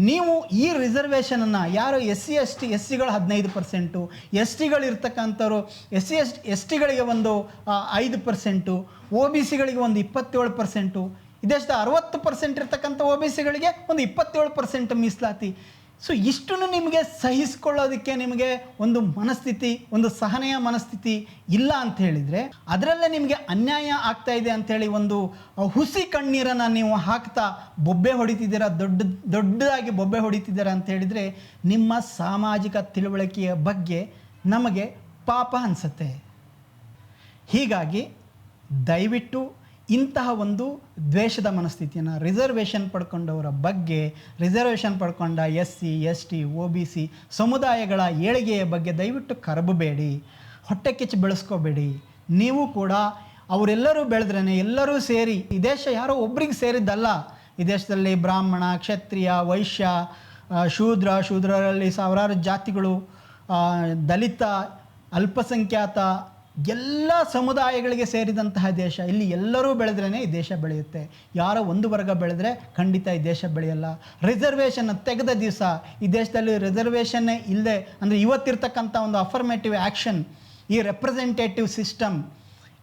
ನೀವು ಈ ರಿಸರ್ವೇಷನನ್ನು ಯಾರು S C S T S ಸಿಗಳು ಹದಿನೈದು ಪರ್ಸೆಂಟು ಎಸ್ ಟಿಗಳು ಇರ್ತಕ್ಕಂಥವ್ರು ಎಸ್ ಸಿ ಎಸ್ ಎಸ್ ಟಿಗಳಿಗೆ ಒಂದು ಐದು ಪರ್ಸೆಂಟು ಒ ಬಿ ಸಿಗಳಿಗೆ ಒಂದು ಇಪ್ಪತ್ತೇಳು ಪರ್ಸೆಂಟು ಇದೆಷ್ಟು ಅರವತ್ತು ಪರ್ಸೆಂಟ್ ಇರ್ತಕ್ಕಂಥ ಒ ಬಿ ಸಿಗಳಿಗೆ ಒಂದು ಇಪ್ಪತ್ತೇಳು ಪರ್ಸೆಂಟ್ ಮೀಸಲಾತಿ. ಸೊ ಇಷ್ಟನ್ನು ನಿಮಗೆ ಸಹಿಸ್ಕೊಳ್ಳೋದಕ್ಕೆ ನಿಮಗೆ ಒಂದು ಮನಸ್ಥಿತಿ, ಒಂದು ಸಹನೆಯ ಮನಸ್ಥಿತಿ ಇಲ್ಲ ಅಂತ ಹೇಳಿದರೆ, ಅದರಲ್ಲೇ ನಿಮಗೆ ಅನ್ಯಾಯ ಆಗ್ತಾ ಇದೆ ಅಂಥೇಳಿ ಒಂದು ಹುಸಿ ಕಣ್ಣೀರನ್ನು ನೀವು ಹಾಕ್ತಾ ಬೊಬ್ಬೆ ಹೊಡಿತಿದ್ದೀರಾ, ದೊಡ್ಡ, ದೊಡ್ಡದಾಗಿ ಬೊಬ್ಬೆ ಹೊಡಿತಿದ್ದೀರಾ ಅಂತ ಹೇಳಿದರೆ, ನಿಮ್ಮ ಸಾಮಾಜಿಕ ತಿಳುವಳಿಕೆಯ ಬಗ್ಗೆ ನಮಗೆ ಪಾಪ ಅನಿಸುತ್ತೆ. ಹೀಗಾಗಿ ದಯವಿಟ್ಟು ಇಂತಹ ಒಂದು ದ್ವೇಷದ ಮನಸ್ಥಿತಿಯನ್ನು ರಿಸರ್ವೇಷನ್ ಪಡ್ಕೊಂಡವರ ಬಗ್ಗೆ reservation ಪಡ್ಕೊಂಡ S C S T O B C ಸಮುದಾಯಗಳ ಏಳಿಗೆಯ ಬಗ್ಗೆ ದಯವಿಟ್ಟು ಕರಬಬೇಡಿ, ಹೊಟ್ಟೆ ಕಿಚ್ಚು ಬೆಳೆಸ್ಕೋಬೇಡಿ. ನೀವು ಕೂಡ ಅವರೆಲ್ಲರೂ ಬೆಳೆದ್ರೇ ಎಲ್ಲರೂ ಸೇರಿ, ಈ ದೇಶ ಯಾರೋ ಒಬ್ರಿಗೆ ಸೇರಿದ್ದಲ್ಲ. ಈ ದೇಶದಲ್ಲಿ ಬ್ರಾಹ್ಮಣ, ಕ್ಷತ್ರಿಯ, ವೈಶ್ಯ ಶೂದ್ರ, ಶೂದ್ರರಲ್ಲಿ ಸಾವಿರಾರು ಜಾತಿಗಳು ದಲಿತ, ಅಲ್ಪಸಂಖ್ಯಾತ ಎಲ್ಲ ಸಮುದಾಯಗಳಿಗೆ ಸೇರಿದಂತಹ ದೇಶ, ಇಲ್ಲಿ ಎಲ್ಲರೂ ಬೆಳೆದ್ರೇ ಈ ದೇಶ ಬೆಳೆಯುತ್ತೆ. ಯಾರೋ ಒಂದು ವರ್ಗ ಬೆಳೆದ್ರೆ ಖಂಡಿತ ಈ ದೇಶ ಬೆಳೆಯಲ್ಲ. ರಿಸರ್ವೇಷನ್ ತೆಗೆದ ದಿವಸ, ಈ ದೇಶದಲ್ಲಿ ರಿಸರ್ವೇಷನ್ನೇ ಇಲ್ಲದೆ, ಅಂದರೆ ಇವತ್ತಿರ್ತಕ್ಕಂಥ ಒಂದು ಅಫರ್ಮೇಟಿವ್ ಆ್ಯಕ್ಷನ್ ಈ ರೆಪ್ರೆಸೆಂಟೇಟಿವ್ ಸಿಸ್ಟಮ್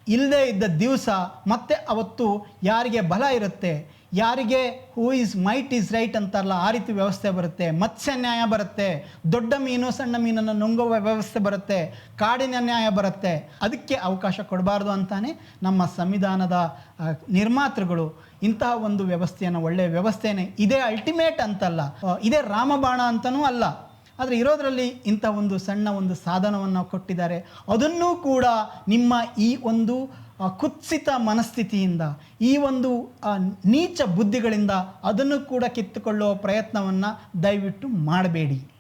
ಇಲ್ಲದೆ ಇದ್ದ ದಿವಸ ಮತ್ತೆ ಅವತ್ತು ಯಾರಿಗೆ ಬಲ ಇರುತ್ತೆ? ಯಾರಿಗೆ who is might is right ಅಂತಾರಲ್ಲ, ಆ ರೀತಿ ವ್ಯವಸ್ಥೆ ಬರುತ್ತೆ. ಮತ್ಸ್ಯ ನ್ಯಾಯ ಬರುತ್ತೆ. ದೊಡ್ಡ ಮೀನು, ಸಣ್ಣ ಮೀನನ್ನು ನುಂಗುವ ವ್ಯವಸ್ಥೆ ಬರುತ್ತೆ. ಕಾಡಿನ ನ್ಯಾಯ ಬರುತ್ತೆ. ಅದಕ್ಕೆ ಅವಕಾಶ ಕೊಡಬಾರ್ದು ಅಂತಾನೆ ನಮ್ಮ ಸಂವಿಧಾನದ ನಿರ್ಮಾತೃಗಳು ಇಂತಹ ಒಂದು ವ್ಯವಸ್ಥೆಯನ್ನು, ಒಳ್ಳೆಯ ವ್ಯವಸ್ಥೆನೇ. ಇದೇ ಅಲ್ಟಿಮೇಟ್ ಅಂತಲ್ಲ. ಇದೇ ರಾಮಬಾಣ ಅಂತನೂ ಅಲ್ಲ. ಆದರೆ ಇರೋದರಲ್ಲಿ ಇಂಥ ಒಂದು ಸಣ್ಣ ಒಂದು ಸಾಧನವನ್ನು ಕೊಟ್ಟಿದ್ದಾರೆ. ಅದನ್ನೂ ಕೂಡ ನಿಮ್ಮ ಈ ಒಂದು ಕುತ್ಸಿತ ಮನಸ್ಥಿತಿಯಿಂದ ಈ ಒಂದು ಆ, ನೀಚ ಬುದ್ಧಿಗಳಿಂದ ಅದನ್ನು ಕೂಡ ಕಿತ್ತುಕೊಳ್ಳುವ ಪ್ರಯತ್ನವನ್ನು ದಯವಿಟ್ಟು ಮಾಡಬೇಡಿ.